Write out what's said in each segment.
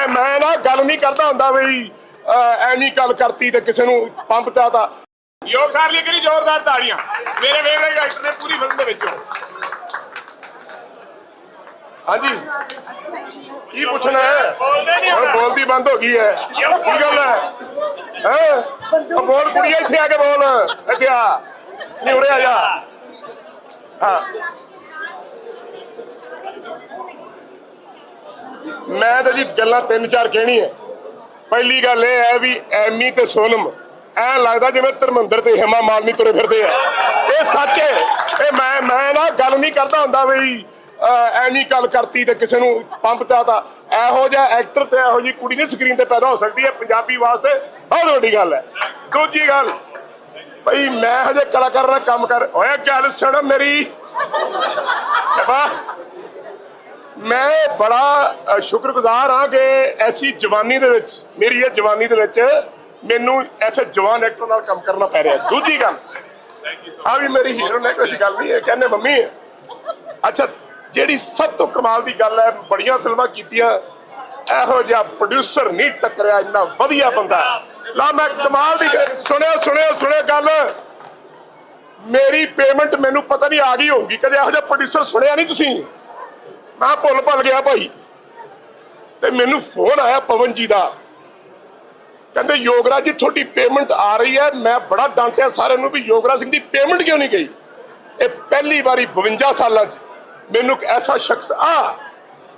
ਮੈਂ ਮੈਂ ਨਾ ਗੱਲ ਨਹੀਂ ਕਰਦਾ ਹੁੰਦਾ ਬਈ। ਐਨੀ ਗੱਲ ਕਰਤੀ ਤੇ ਕਿਸੇ ਨੂੰ ਪੰਪ ਚਾਤਾ ਯੋਗ ਸਾਰ ਲਈ ਕਰੀ ਜ਼ੋਰਦਾਰ ਤਾੜੀਆਂ। ਮੇਰੇ ਫੇਵਰੇਟ ਐਕਟਰ ਨੇ ਪੂਰੀ ਫਿਲਮ ਦੇ ਵਿੱਚੋਂ। ਹਾਂਜੀ। ਕੀ ਪੁੱਛਣਾ ਹੈ? ਬੋਲਦੇ ਨਹੀਂ ਹੁਣ ਬੋਲਦੀ ਬੰਦ ਹੋ ਗਈ ਹੈ। ਕੀ ਗੱਲ ਹੈ? ਹੈ? ਬੋਲ ਕੁੜੀਏ ਇੱਥੇ ਆ ਕੇ ਬੋਲ। ਇੱਥੇ ਆ। ਨਹੀਂ ਉਰੇ ਆ ਜਾ। ਹਾਂ। ਮੈਂ ਤਾਂ ਜੀ ਗੱਲਾਂ ਤਿੰਨ ਚਾਰ ਕਹਿਣੀ ਪਹਿਲੀ ਗੱਲ ਇਹ ਹੈ ਵੀ ਐਮੀ ਤੇ ਸੋਨਮ, ਐ ਲੱਗਦਾ ਜਿਵੇਂ ਧਰਮੰਦਰ ਤੇ ਹਿਮਾ ਮਾਲਨੀ ਤੁਰੇ ਫਿਰਦੇ ਆ। ਇਹ ਸੱਚ ਹੈ। ਇਹ ਮੈਂ ਮੈਂ ਨਾ ਗੱਲ ਨਹੀਂ ਕਰਦਾ ਹੁੰਦਾ ਬਈ ਐਨੀ ਗੱਲ ਕਰਤੀ ਤੇ ਕਿਸੇ ਨੂੰ ਪੰਪ ਚਾਤਾ ਇਹੋ ਜਿਹਾ ਐਕਟਰ ਤੇ ਇਹੋ ਜੀ ਕੁੜੀ ਨਹੀਂ ਸਕਰੀਨ ਤੇ ਪੈਦਾ ਹੋ ਸਕਦੀ ਹੈ ਪੰਜਾਬੀ ਵਾਸਤੇ ਬਹੁਤ ਵੱਡੀ ਗੱਲ ਹੈ। ਦੂਜੀ ਗੱਲ, ਭਈ ਮੈਂ ਹਜੇ ਕਲਾਕਾਰ ਨਾਲ ਕੰਮ ਕਰ ਓਏ ਗੱਲ ਸੁਣ ਮੇਰੀ। ਵਾਹ। ਮੈਂ ਬੜਾ ਸ਼ੁਕਰਗੁਜ਼ਾਰ ਹਾਂ ਕਿ ਐਸੀ ਜਵਾਨੀ ਦੇ ਵਿੱਚ, ਮੇਰੀ ਇਹ ਜਵਾਨੀ ਦੇ ਵਿੱਚ ਮੈਨੂੰ ਐਸੇ ਜਵਾਨ ਐਕਟਰ ਨਾਲ ਕੰਮ ਕਰਨਾ ਪੈ ਰਿਹਾ। ਦੂਜੀ ਗੱਲ ਆ ਵੀ ਮੇਰੀ ਹੀਰੋ ਨੇ ਕੋਈ ਗੱਲ ਨਹੀਂ ਹੈ, ਕਹਿੰਦੇ ਮੰਮੀ, ਅੱਛਾ, ਜਿਹੜੀ ਸਭ ਤੋਂ ਕਮਾਲ ਦੀ ਗੱਲ ਹੈ, ਬੜੀਆਂ ਫਿਲਮਾਂ ਕੀਤੀਆਂ, ਇਹੋ ਜਿਹਾ ਪ੍ਰੋਡਿਊਸਰ ਨਹੀਂ ਟੱਕਰਿਆ, ਇੰਨਾ ਵਧੀਆ ਬੰਦਾ ਲਾ ਮੈਂ ਕਮਾਲ ਦੀ ਗੱਲ- ਸੁਣਿਓ ਸੁਣਿਓ ਸੁਣਿਓ ਗੱਲ। ਮੇਰੀ ਪੇਮੈਂਟ ਮੈਨੂੰ ਪਤਾ ਨਹੀਂ ਆ ਗਈ ਹੋਊਗੀ, ਕਦੇ ਇਹੋ ਜਿਹਾ ਪ੍ਰੋਡਿਊਸਰ ਸੁਣਿਆ ਨਹੀਂ ਤੁਸੀਂ? ਮੈਂ ਭੁੱਲ ਭੁੱਲ ਗਿਆ ਭਾਈ। ਤੇ ਮੈਨੂੰ ਫੋਨ ਆਇਆ ਪਵਨ ਜੀ ਦਾ। ਕਹਿੰਦੇ, ਯੋਗਰਾਜ ਜੀ, ਤੁਹਾਡੀ ਪੇਮੈਂਟ ਆ ਰਹੀ ਹੈ। ਮੈਂ ਬੜਾ ਡਾਂਟਿਆ ਸਾਰਿਆਂ ਨੂੰ ਵੀ ਯੋਗਰਾਜ ਸਿੰਘ ਦੀ ਪੇਮੈਂਟ ਕਿਉਂ ਨਹੀਂ ਗਈ? ਇਹ ਪਹਿਲੀ ਵਾਰੀ 52 ਸਾਲਾਂ 'ਚ ਮੈਨੂੰ ਇੱਕ ਐਸਾ ਸ਼ਖਸ, ਆ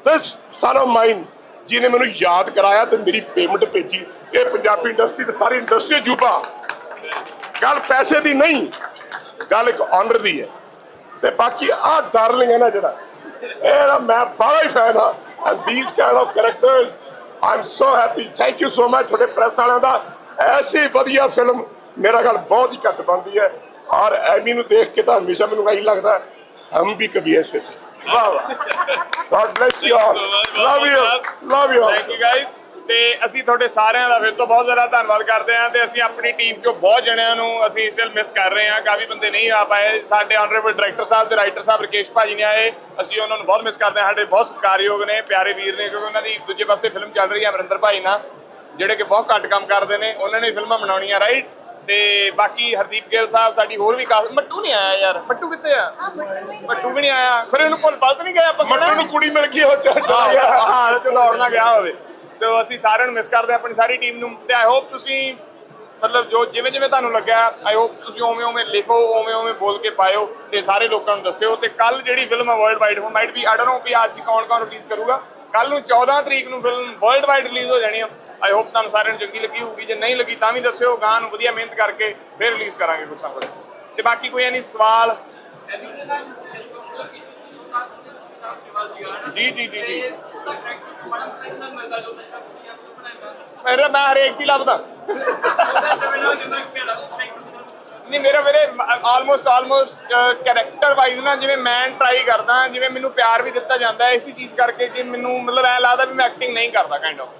ਦਿਸ ਸਨ ਆਫ ਮਾਈਨ ਜਿਹਨੇ ਮੈਨੂੰ ਯਾਦ ਕਰਾਇਆ ਤੇ ਮੇਰੀ ਪੇਮੈਂਟ ਭੇਜੀ। ਇਹ ਪੰਜਾਬੀ ਇੰਡਸਟਰੀ ਤੇ ਸਾਰੀ ਇੰਡਸਟਰੀ ਜੂਬਾ। ਗੱਲ ਪੈਸੇ ਦੀ ਨਹੀਂ, ਗੱਲ ਇੱਕ ਆਨਰ ਦੀ ਹੈ। ਤੇ ਬਾਕੀ ਆ ਡਾਰਲਿੰਗ ਹੈ ਨਾ ਜਿਹੜਾ And I'm a Barai fan, and these kind of characters, I'm so happy. Thank you so much ਤੁਹਾਡੇ ਪ੍ਰੈਸ ਵਾਲਿਆਂ ਦਾ ਐਸੀ ਵਧੀਆ ਫਿਲਮ ਮੇਰਾ ਗੱਲ ਬਹੁਤ ਹੀ ਘੱਟ ਬਣਦੀ ਹੈ ਔਰ ਐਮੀ ਨੂੰ ਦੇਖ ਕੇ ਤਾਂ ਹਮੇਸ਼ਾ ਮੈਨੂੰ ਇਹੀ ਲੱਗਦਾ ਹਮ ਵੀ ਕਭੀ ਐਸੇ ਥੇ ਵਾਹ ਵਾਹ God bless you all. Love you. Love you all. Thank you guys. ਤੇ ਅਸੀਂ ਤੁਹਾਡੇ ਸਾਰਿਆਂ ਦਾ ਫਿਰ ਤੋਂ ਬਹੁਤ ਜ਼ਿਆਦਾ ਧੰਨਵਾਦ ਕਰਦੇ ਹਾਂ ਤੇ ਅਸੀਂ ਆਪਣੀ ਟੀਮ ਚੋਂ ਬਹੁਤ ਜਣਿਆਂ ਨੂੰ ਅਸੀਂ ਸਟਿਲ ਮਿਸ ਕਰ ਰਹੇ ਹਾਂ। ਕਾਫੀ ਬੰਦੇ ਨਹੀਂ ਆ ਪਾਏ। ਸਾਡੇ ਆਨਰੇਬਲ ਡਾਇਰੈਕਟਰ ਸਾਹਿਬ ਤੇ ਰਾਈਟਰ ਸਾਹਿਬ ਰਕੇਸ਼ ਭਾਜੀ ਨੇ ਆਏ। ਅਸੀਂ ਉਹਨਾਂ ਨੂੰ ਬਹੁਤ ਮਿਸ ਕਰਦੇ ਹਾਂ। ਸਾਡੇ ਬਹੁਤ ਸਤਿਕਾਰਯੋਗ ਨੇ ਪਿਆਰੇ ਵੀਰ ਨੇ ਕਿਉਂਕਿ ਉਹਨਾਂ ਦੀ ਦੂਜੇ ਪਾਸੇ ਫਿਲਮ ਚੱਲ ਰਹੀ ਹੈ ਅਮਰਿੰਦਰ ਭਾਈ ਨਾਲ ਜਿਹੜੇ ਕਿ ਬਹੁਤ ਘੱਟ ਕੰਮ ਕਰਦੇ ਨੇ। ਉਹਨਾਂ ਨੇ ਫਿਲਮਾਂ ਬਣਾਉਣੀਆਂ ਰਾਈਟ ਤੇ ਬਾਕੀ ਹਰਦੀਪ ਗਿੱਲ ਸਾਹਿਬ ਸਾਡੀ ਹੋਰ ਵੀ ਕਾਫੀ ਮੱਟੂ ਨਹੀਂ ਆਇਆ ਯਾਰ। ਮੱਟੂ ਕਿੱਥੇ ਆ? ਮੱਟੂ ਵੀ ਨਹੀਂ ਆਇਆ। ਖਰੇ ਉਹਨੂੰ ਭੁੱਲ ਪਲਤ ਨਹੀਂ ਗਿਆ ਆਪਾਂ ਮੱਟੂ ਨੂੰ ਕੁੜੀ ਮਿਲ ਗਈ ਹੋ ਚਾ ਹਾਂ ਹਾਂ ਤੇ ਦੌੜਨਾ ਗਿਆ ਹੋਵੇ। ਸੋ ਅਸੀਂ ਸਾਰਿਆਂ ਨੂੰ ਮਿਸ ਕਰਦੇ ਹਾਂ, ਆਪਣੀ ਸਾਰੀ ਟੀਮ ਨੂੰ। ਤੇ ਆਈ ਹੋਪ ਤੁਸੀਂ, ਮਤਲਬ ਜੋ ਜਿਵੇਂ ਜਿਵੇਂ ਤੁਹਾਨੂੰ ਲੱਗਿਆ ਆਈ ਹੋਪ ਤੁਸੀਂ ਉਵੇਂ ਉਵੇਂ ਲਿਖੋ, ਉਵੇਂ ਉਵੇਂ ਬੋਲ ਕੇ ਪਾਇਓ ਤੇ ਸਾਰੇ ਲੋਕਾਂ ਨੂੰ ਦੱਸਿਓ। ਤੇ ਕੱਲ ਜਿਹੜੀ ਫਿਲਮ ਹੈ ਵਰਲਡ ਵਾਈਡ ਹੁਣ might be I don't know ਵੀ ਅੱਜ ਕੌਣ ਕੌਣ ਰਿਲੀਜ਼ ਕਰੂਗਾ। ਕੱਲ ਨੂੰ 14 ਤਰੀਕ ਨੂੰ ਫਿਲਮ ਵਰਲਡ ਵਾਈਡ ਰਿਲੀਜ਼ ਹੋ ਜਾਣੀ ਆ। ਆਈ ਹੋਪ ਤੁਹਾਨੂੰ ਸਾਰਿਆਂ ਨੂੰ ਚੰਗੀ ਲੱਗੀ ਹੋਊਗੀ। ਜੇ ਨਹੀਂ ਲੱਗੀ ਤਾਂ ਵੀ ਦੱਸਿਓ ਗਾਂ ਨੂੰ ਵਧੀਆ ਮਿਹਨਤ ਕਰਕੇ ਫਿਰ ਰਿਲੀਜ਼ ਕਰਾਂਗੇ ਕੁਛ ਨਾ ਕੁਛ। ਤੇ ਬਾਕੀ ਕੋਈ ਐਨੀ ਸਵਾਲ? ਜੀ ਜੀ ਜੀ ਜੀ। ਮੇਰਾ ਮੈਂ ਹਰੇਕ ਚੀਜ਼ ਲੱਭਦਾ। ਨਹੀਂ ਮੇਰਾ ਮੇਰੇ ਆਲਮੋਸਟ ਆਲਮੋਸਟ ਕੈਰੈਕਟਰ ਵਾਈਜ਼ ਨਾ ਜਿਵੇਂ ਮੈਂ ਟਰਾਈ ਕਰਦਾ ਜਿਵੇਂ ਮੈਨੂੰ ਪਿਆਰ ਵੀ ਦਿੱਤਾ ਜਾਂਦਾ ਹੈ ਇਸੇ ਚੀਜ਼ ਕਰਕੇ ਕਿ ਮੈਨੂੰ ਮਤਲਬ ਐ ਲੱਗਦਾ ਵੀ ਮੈਂ ਐਕਟਿੰਗ ਨਹੀਂ ਕਰਦਾ ਕਾਈਂਡ ਆਫ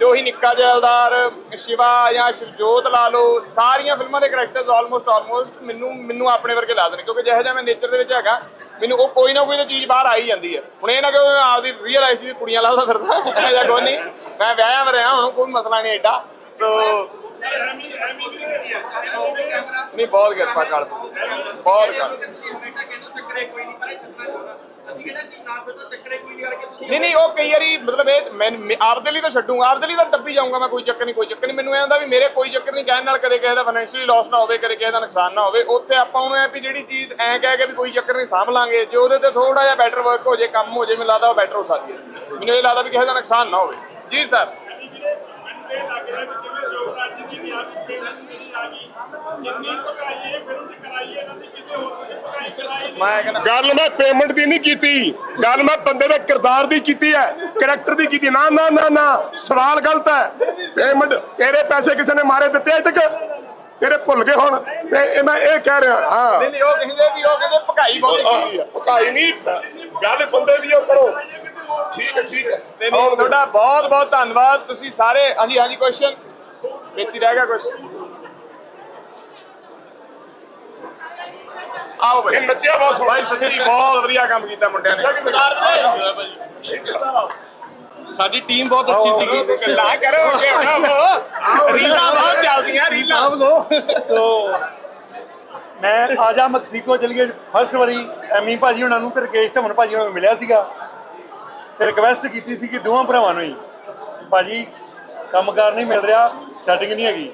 ਤੇ ਉਹੀ ਨਿੱਕਾ ਜੈਲਦਾਰ ਸ਼ਿਵਾ ਜਾਂ ਸ਼ਿਵਜੋਤ ਲਾ ਲਓ ਸਾਰੀਆਂ ਫਿਲਮਾਂ ਦੇ ਕੈਰੈਕਟਰਸ ਆਲਮੋਸਟ ਆਲਮੋਸਟ ਮੈਨੂੰ ਮੈਨੂੰ ਆਪਣੇ ਵਰਗੇ ਲੱਗਦੇ ਨੇ ਕਿਉਂਕਿ ਜਿਹੋ ਜਿਹਾ ਮੈਂ ਨੇਚਰ ਦੇ ਵਿੱਚ ਹੈਗਾ ਮੈਨੂੰ ਉਹ ਕੋਈ ਨਾ ਕੋਈ ਤਾਂ ਚੀਜ਼ ਬਾਹਰ ਆ ਹੀ ਜਾਂਦੀ ਹੈ। ਹੁਣ ਇਹ ਨਾ ਕਿ ਮੈਂ ਆਪਦੀ ਰੀਅਲ ਲਾਈਫ 'ਚ ਵੀ ਕੁੜੀਆਂ ਲੱਭਦਾ ਫਿਰਦਾ ਇਹ ਜਾਂ ਕੋਈ ਨਹੀਂ ਮੈਂ ਵਿਆਹਿਆ ਵਰਿਆ ਹੁਣ ਕੋਈ ਮਸਲਾ ਨਹੀਂ ਐਡਾ। ਸੋ ਨਹੀਂ, ਬਹੁਤ ਕਿਰਪਾ ਕਰ ਬਹੁਤ ਕਰ ਨਹੀਂ ਨਹੀਂ ਉਹ ਕਈ ਵਾਰੀ ਮਤਲਬ ਇਹ ਮੈਂ ਆਪਦੇ ਲਈ ਤਾਂ ਛੱਡੂਗਾ ਆਪਦੇ ਲਈ ਤਾਂ ਦੱਬੀ ਜਾਊਂਗਾ ਮੈਂ ਕੋਈ ਚੱਕਰ ਨਹੀਂ ਕੋਈ ਚੱਕਰ ਨਹੀਂ। ਮੈਨੂੰ ਇਹ ਹੁੰਦਾ ਵੀ ਮੇਰੇ ਕੋਈ ਚੱਕਰ ਨਹੀਂ ਕਹਿਣ ਨਾਲ ਕਦੇ ਕਿਸੇ ਦਾ ਫਾਈਨੈਂਸ਼ੀਅਲੀ ਲਾਸ ਨਾ ਹੋਵੇ ਕਦੇ ਕਿਸੇ ਦਾ ਨੁਕਸਾਨ ਨਾ ਹੋਵੇ। ਉੱਥੇ ਆਪਾਂ ਉਹਨੂੰ ਐ ਵੀ ਜਿਹੜੀ ਚੀਜ਼ ਐ ਕਹਿ ਕੇ ਵੀ ਕੋਈ ਚੱਕਰ ਨਹੀਂ ਸਾਂਭ ਲਾਂਗੇ। ਜੇ ਉਹਦੇ ਤੇ ਥੋੜਾ ਜਿਹਾ ਬੈਟਰ ਵਰਕ ਹੋ ਜੇ ਕੰਮ ਹੋ ਜੇ ਮੈਨੂੰ ਲੱਗਦਾ ਉਹ ਬੈਟਰ ਹੋ ਸਕਦੀ ਹੈ। ਮੈਨੂੰ ਇਹ ਲੱਗਦਾ ਵੀ ਕਿਸੇ ਦਾ ਨੁਕਸਾਨ ਨਾ ਹੋਵੇ। ਜੀ ਸਰ ਮੈਂ ਕਹਿੰਦਾ ਗੱਲ ਮੈਂ ਪੇਮੈਂਟ ਦੀ ਨਹੀਂ ਕੀਤੀ। ਗੱਲ ਮੈਂ ਬੰਦੇ ਦੇ ਕਿਰਦਾਰ ਦੀ ਕੀਤੀ ਹੈ ਕਰੈਕਟਰ ਦੀ ਕੀਤੀ। ਨਾ ਨਾ ਨਾ ਨਾ ਸਵਾਲ ਗਲਤ ਹੈ। ਪੇਮੈਂਟ ਤੇਰੇ ਪੈਸੇ ਕਿਸੇ ਨੇ ਮਾਰੇ ਦਿੱਤੇ ਅਜੇ ਤੱਕ? ਤੇਰੇ ਭੁੱਲ ਗਏ ਹੁਣ। ਤੇ ਇਹ ਮੈਂ ਇਹ ਕਹਿ ਰਿਹਾ ਹਾਂ। ਨਹੀਂ ਨਹੀਂ ਉਹ ਕਹਿੰਦੇ ਵੀ ਉਹ ਕਹਿੰਦੇ ਭਕਾਈ ਬਹੁਤ ਕੀਤੀ ਆ ਪਕਾਈ ਨਹੀਂ ਗੱਲ ਬੰਦੇ ਦੀ ਉਹ ਕਰੋ। ਠੀਕ ਹੈ ਠੀਕ ਹੈ। ਤੁਹਾਡਾ ਬਹੁਤ ਬਹੁਤ ਧੰਨਵਾਦ। ਤੁਸੀਂ ਸਾਰੇ ਹਾਂਜੀ ਹਾਂਜੀ ਕੁਐਸਚਨ ਵਿੱਚ ਹੀ ਰਹਿ ਗਿਆ ਕੁਝ ਆਓ ਇਹ ਭਾਈ ਨੱਚਿਆ ਬਹੁਤ ਭਾਈ ਸੱਚੀ ਬਹੁਤ ਵਧੀਆ ਕੰਮ ਕੀਤਾ ਮੁੰਡਿਆਂ ਨੇ। ਸਾਡੀ ਟੀਮ ਬਹੁਤ ਅੱਛੀ ਸੀਗੀ। ਗੱਲਾਂ ਕਰੋ ਕਿ ਉਹ ਰੀਲਾਂ ਬਹੁਤ ਚੱਲਦੀਆਂ ਰੀਲਾਂ। ਸੋ ਮੈਂ ਆਜਾ ਮੈਕਸੀਕੋ ਚਲ ਗਿਆ। ਫਸਟ ਵਾਰੀ ਐਮੀ ਭਾਜੀ ਉਹਨਾਂ ਨੂੰ ਤੇ ਰਕੇਸ਼ ਧਮਨ ਭਾਜੀ ਨੂੰ ਮਿਲਿਆ ਸੀਗਾ। ਤੇ ਰਿਕਵੈਸਟ ਕੀਤੀ ਸੀ ਕਿ ਦੋਵਾਂ ਭਰਾਵਾਂ ਨੂੰ ਹੀ। ਭਾਜੀ ਕੰਮਕਾਰ ਨਹੀਂ ਮਿਲ ਰਿਹਾ ਸੈਟਿੰਗ ਨਹੀਂ ਹੈਗੀ।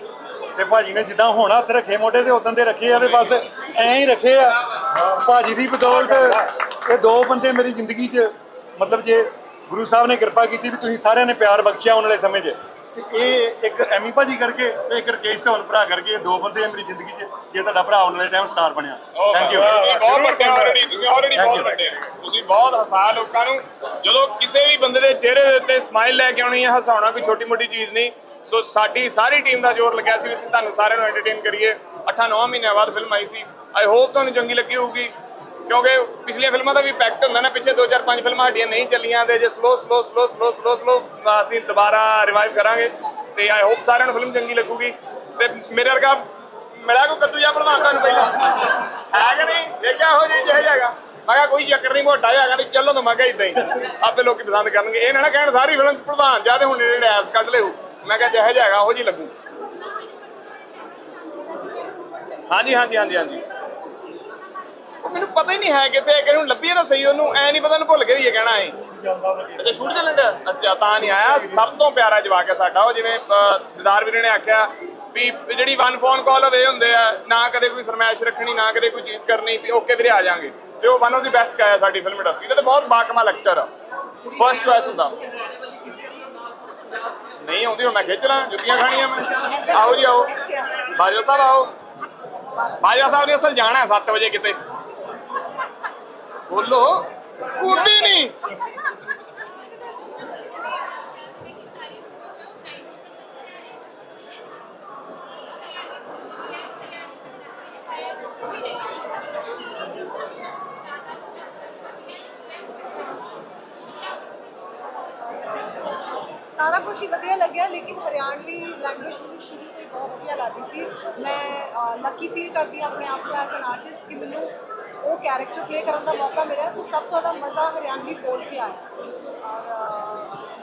ਤੇ ਭਾਜੀ ਨੇ ਜਿੱਦਾਂ ਹੁਣ ਹੱਥ ਰੱਖੇ ਮੋਢੇ ਤੇ ਉਦੋਂ ਦੇ ਰੱਖੇ ਆ ਤੇ ਬਸ ਐਂ ਹੀ ਰੱਖੇ ਆ। ਭਾਜੀ ਦੀ ਬਦੌਲਤ ਇਹ ਦੋ ਬੰਦੇ ਮੇਰੀ ਜ਼ਿੰਦਗੀ 'ਚ ਮਤਲਬ ਜੇ ਗੁਰੂ ਸਾਹਿਬ ਨੇ ਕਿਰਪਾ ਕੀਤੀ ਵੀ ਤੁਸੀਂ ਸਾਰਿਆਂ ਨੇ ਪਿਆਰ ਬਖਸ਼ਿਆ ਆਉਣ ਵਾਲੇ ਸਮੇਂ 'ਚ। ਤੇ ਇਹ ਇੱਕ ਐਮੀ ਭਾਜੀ ਕਰਕੇ ਤੇ ਇੱਕ ਰਕੇਸ਼ ਧਵਨ ਭਰਾ ਕਰਕੇ ਇਹ ਦੋ ਬੰਦੇ ਆ ਮੇਰੀ ਜ਼ਿੰਦਗੀ 'ਚ ਜੇ ਤੁਹਾਡਾ ਭਰਾ ਆਉਣ ਵਾਲੇ ਟਾਈਮ ਸਟਾਰ ਬਣਿਆ। ਥੈਂਕ ਯੂ ਬਹੁਤ ਵੱਡੇ ਆਲਰੇਡੀ ਤੁਸੀਂ ਆਲਰੇਡੀ Thank ਬਹੁਤ you. ਵੱਡੇ ਹੋ। ਤੁਸੀਂ ਬਹੁਤ ਹਸਾ ਲੋਕਾਂ ਨੂੰ। ਜਦੋਂ ਕਿਸੇ ਵੀ ਬੰਦੇ ਦੇ ਚਿਹਰੇ ਦੇ ਉੱਤੇ ਸਮਾਈਲ ਲੈ ਕੇ ਆਉਣੀ ਹੈ ਹਸਾਉਣਾ ਕੋਈ ਛੋਟੀ ਮੋਟੀ ਚੀਜ਼ ਨਹੀਂ। ਸੋ ਸਾਡੀ ਸਾਰੀ ਟੀਮ ਦਾ ਜ਼ੋਰ ਲੱਗਿਆ ਸੀ ਵੀ ਅਸੀਂ ਤੁਹਾਨੂੰ ਸਾਰਿਆਂ ਨੂੰ ਐਂਟਰਟੇਨ ਕਰੀਏ। 8-9 ਮਹੀਨਿਆਂ ਬਾਅਦ film I C. I hope ਤੁਹਾਨੂੰ ਚੰਗੀ ਲੱਗੀ ਹੋਊਗੀ। ਕਿਉਂਕਿ ਪਿਛਲੀਆਂ ਫਿਲਮਾਂ ਦਾ ਵੀ ਇੰਪੈਕਟ ਹੁੰਦਾ ਨਾ, ਪਿੱਛੇ 2-4-5 ਫਿਲਮਾਂ ਸਾਡੀਆਂ ਨਹੀਂ ਚੱਲੀਆਂ ਤੇ ਜੇ slow slow slow slow slow slow ਅਸੀਂ ਦੁਬਾਰਾ ਰਿਵਾਈਵ ਕਰਾਂਗੇ। ਤੇ ਆਈ ਹੋਪ ਸਾਰਿਆਂ ਨੂੰ ਫਿਲਮ ਚੰਗੀ ਲੱਗੂਗੀ। ਤੇ ਮੇਰੇ ਵਰਗਾ ਮਿਲਿਆ ਕੋ ਕੱਦੂ ਜਾਂ ਪ੍ਰਧਾਨ ਤੁਹਾਨੂੰ ਪਹਿਲਾਂ? ਹੈ ਕਿ ਨਹੀਂ? ਵੇਖਿਆ ਹੋ ਜੀ, ਜਿਹੇ ਜਾਗਾ ਮੈਂ ਕਿਹਾ ਕੋਈ ਚੱਕਰ ਨਹੀਂ ਮੋਟਾ ਹੈਗਾ ਨਹੀਂ, ਚੱਲੋ ਤਾਂ ਮੈਂ ਕਿਹਾ ਇਦਾਂ ਹੀ। ਆਪੇ ਲੋਕੀ ਪਸੰਦ ਕਰਨਗੇ। ਇਹ ਨਾ ਕਹਿਣ, ਸਾਰੀ ਫਿਲਮ 'ਚ ਪ੍ਰਧਾਨ ਜਾ ਤੇ ਹੁਣ ਜਿਹੜੇ ਐਪਸ ਕੱਢ ਲਿਓ ਮੈਂ ਕਿਹਾ ਜਿਹੇ ਜਾਗਾ ਉਹ ਜੀ ਲੱਗੂ। ਹਾਂਜੀ ਹਾਂਜੀ ਹਾਂਜੀ ਹਾਂਜੀ। ਉਹ ਮੈਨੂੰ ਪਤਾ ਹੀ ਨਹੀਂ ਹੈ ਕਿੱਥੇ ਕਿ ਉਹਨੂੰ ਲੱਭੀਏ ਤਾਂ ਸਹੀ ਉਹਨੂੰ ਐ ਨਹੀਂ ਪਤਾ ਉਹਨੂੰ ਭੁੱਲ ਗਏ ਹੀ ਇਹ ਕਹਿਣਾ ਹੈ। ਅੱਛਾ ਸ਼ੂਟ ਚੱਲਣ ਡਿਆ? ਅੱਛਾ ਤਾਂ ਨਹੀਂ ਆਇਆ। ਸਭ ਤੋਂ ਪਿਆਰਾ ਜਵਾਕ ਹੈ ਸਾਡਾ ਉਹ ਜਿਵੇਂ ਦਿਦਾਰ ਵੀਰੇ ਨੇ ਆਖਿਆ ਵੀ ਜਿਹੜੀ ਵਨ ਫੋਨ ਕਾਲ ਹੋਵੇ ਹੁੰਦੇ ਆ ਨਾ ਕਦੇ ਕੋਈ ਫਰਮਾਇਸ਼ ਰੱਖਣੀ ਨਾ ਕਦੇ ਕੋਈ ਚੀਜ਼ ਕਰਨੀ ਵੀ ਓਕੇ ਵੀਰੇ ਆ ਜਾਾਂਗੇ। ਤੇ ਉਹ ਵਨ ਆਫ ਦੀ ਬੈਸਟ ਗਾਇਆ ਸਾਡੀ ਫਿਲਮ ਇੰਡਸਟਰੀ ਦਾ ਤੇ ਬਹੁਤ ਬਾਕਮਾਲ ਐਕਟਰ ਆ। ਫਰਸਟ ਚੁਆਇਸ ਹੁੰਦਾ। ਨਹੀਂ ਆਉਂਦੀ ਹੁਣ ਮੈਂ ਖਿੱਚ ਲਾਂ, ਜੁੱਤੀਆਂ ਖਾਣੀਆਂ ਮੈਂ। ਆਓ ਜੀ ਆਓ। ਬਾਜਵਾ ਸਾਹਿਬ ਆਓ। ਬਾਜਵਾ ਸਾਹਿਬ ਨੇ ਅਸਲ ਜਾਣਾ 7 ਵਜੇ ਕਿਤੇ। ਬੋਲੋ, ਕੁੰਡੀ ਨਹੀਂ ਸਾਰਾ ਕੁਝ ਹੀ ਵਧੀਆ ਲੱਗਿਆ, ਲੇਕਿਨ ਹਰਿਆਣਵੀ ਲੈਂਗੁਏਜ ਮੈਨੂੰ ਸ਼ੁਰੂ ਤੋਂ ਹੀ ਬਹੁਤ ਵਧੀਆ ਲੱਗਦੀ ਸੀ। ਮੈਂ ਲੱਕੀ ਫੀਲ ਕਰਦੀ ਹਾਂ ਆਪਣੇ ਆਪ ਨੂੰ ਐਜ਼ ਐਨ ਆਰਟਿਸਟ ਕਿ ਮੈਨੂੰ ਉਹ ਕੈਰੈਕਟਰ ਪਲੇ ਕਰਨ ਦਾ ਮੌਕਾ ਮਿਲਿਆ ਸੋ ਸਭ ਤੋਂ ਜ਼ਿਆਦਾ ਮਜ਼ਾ ਹਰਿਆਣਵੀ ਬੋਲ ਕੇ ਆਇਆ। ਔਰ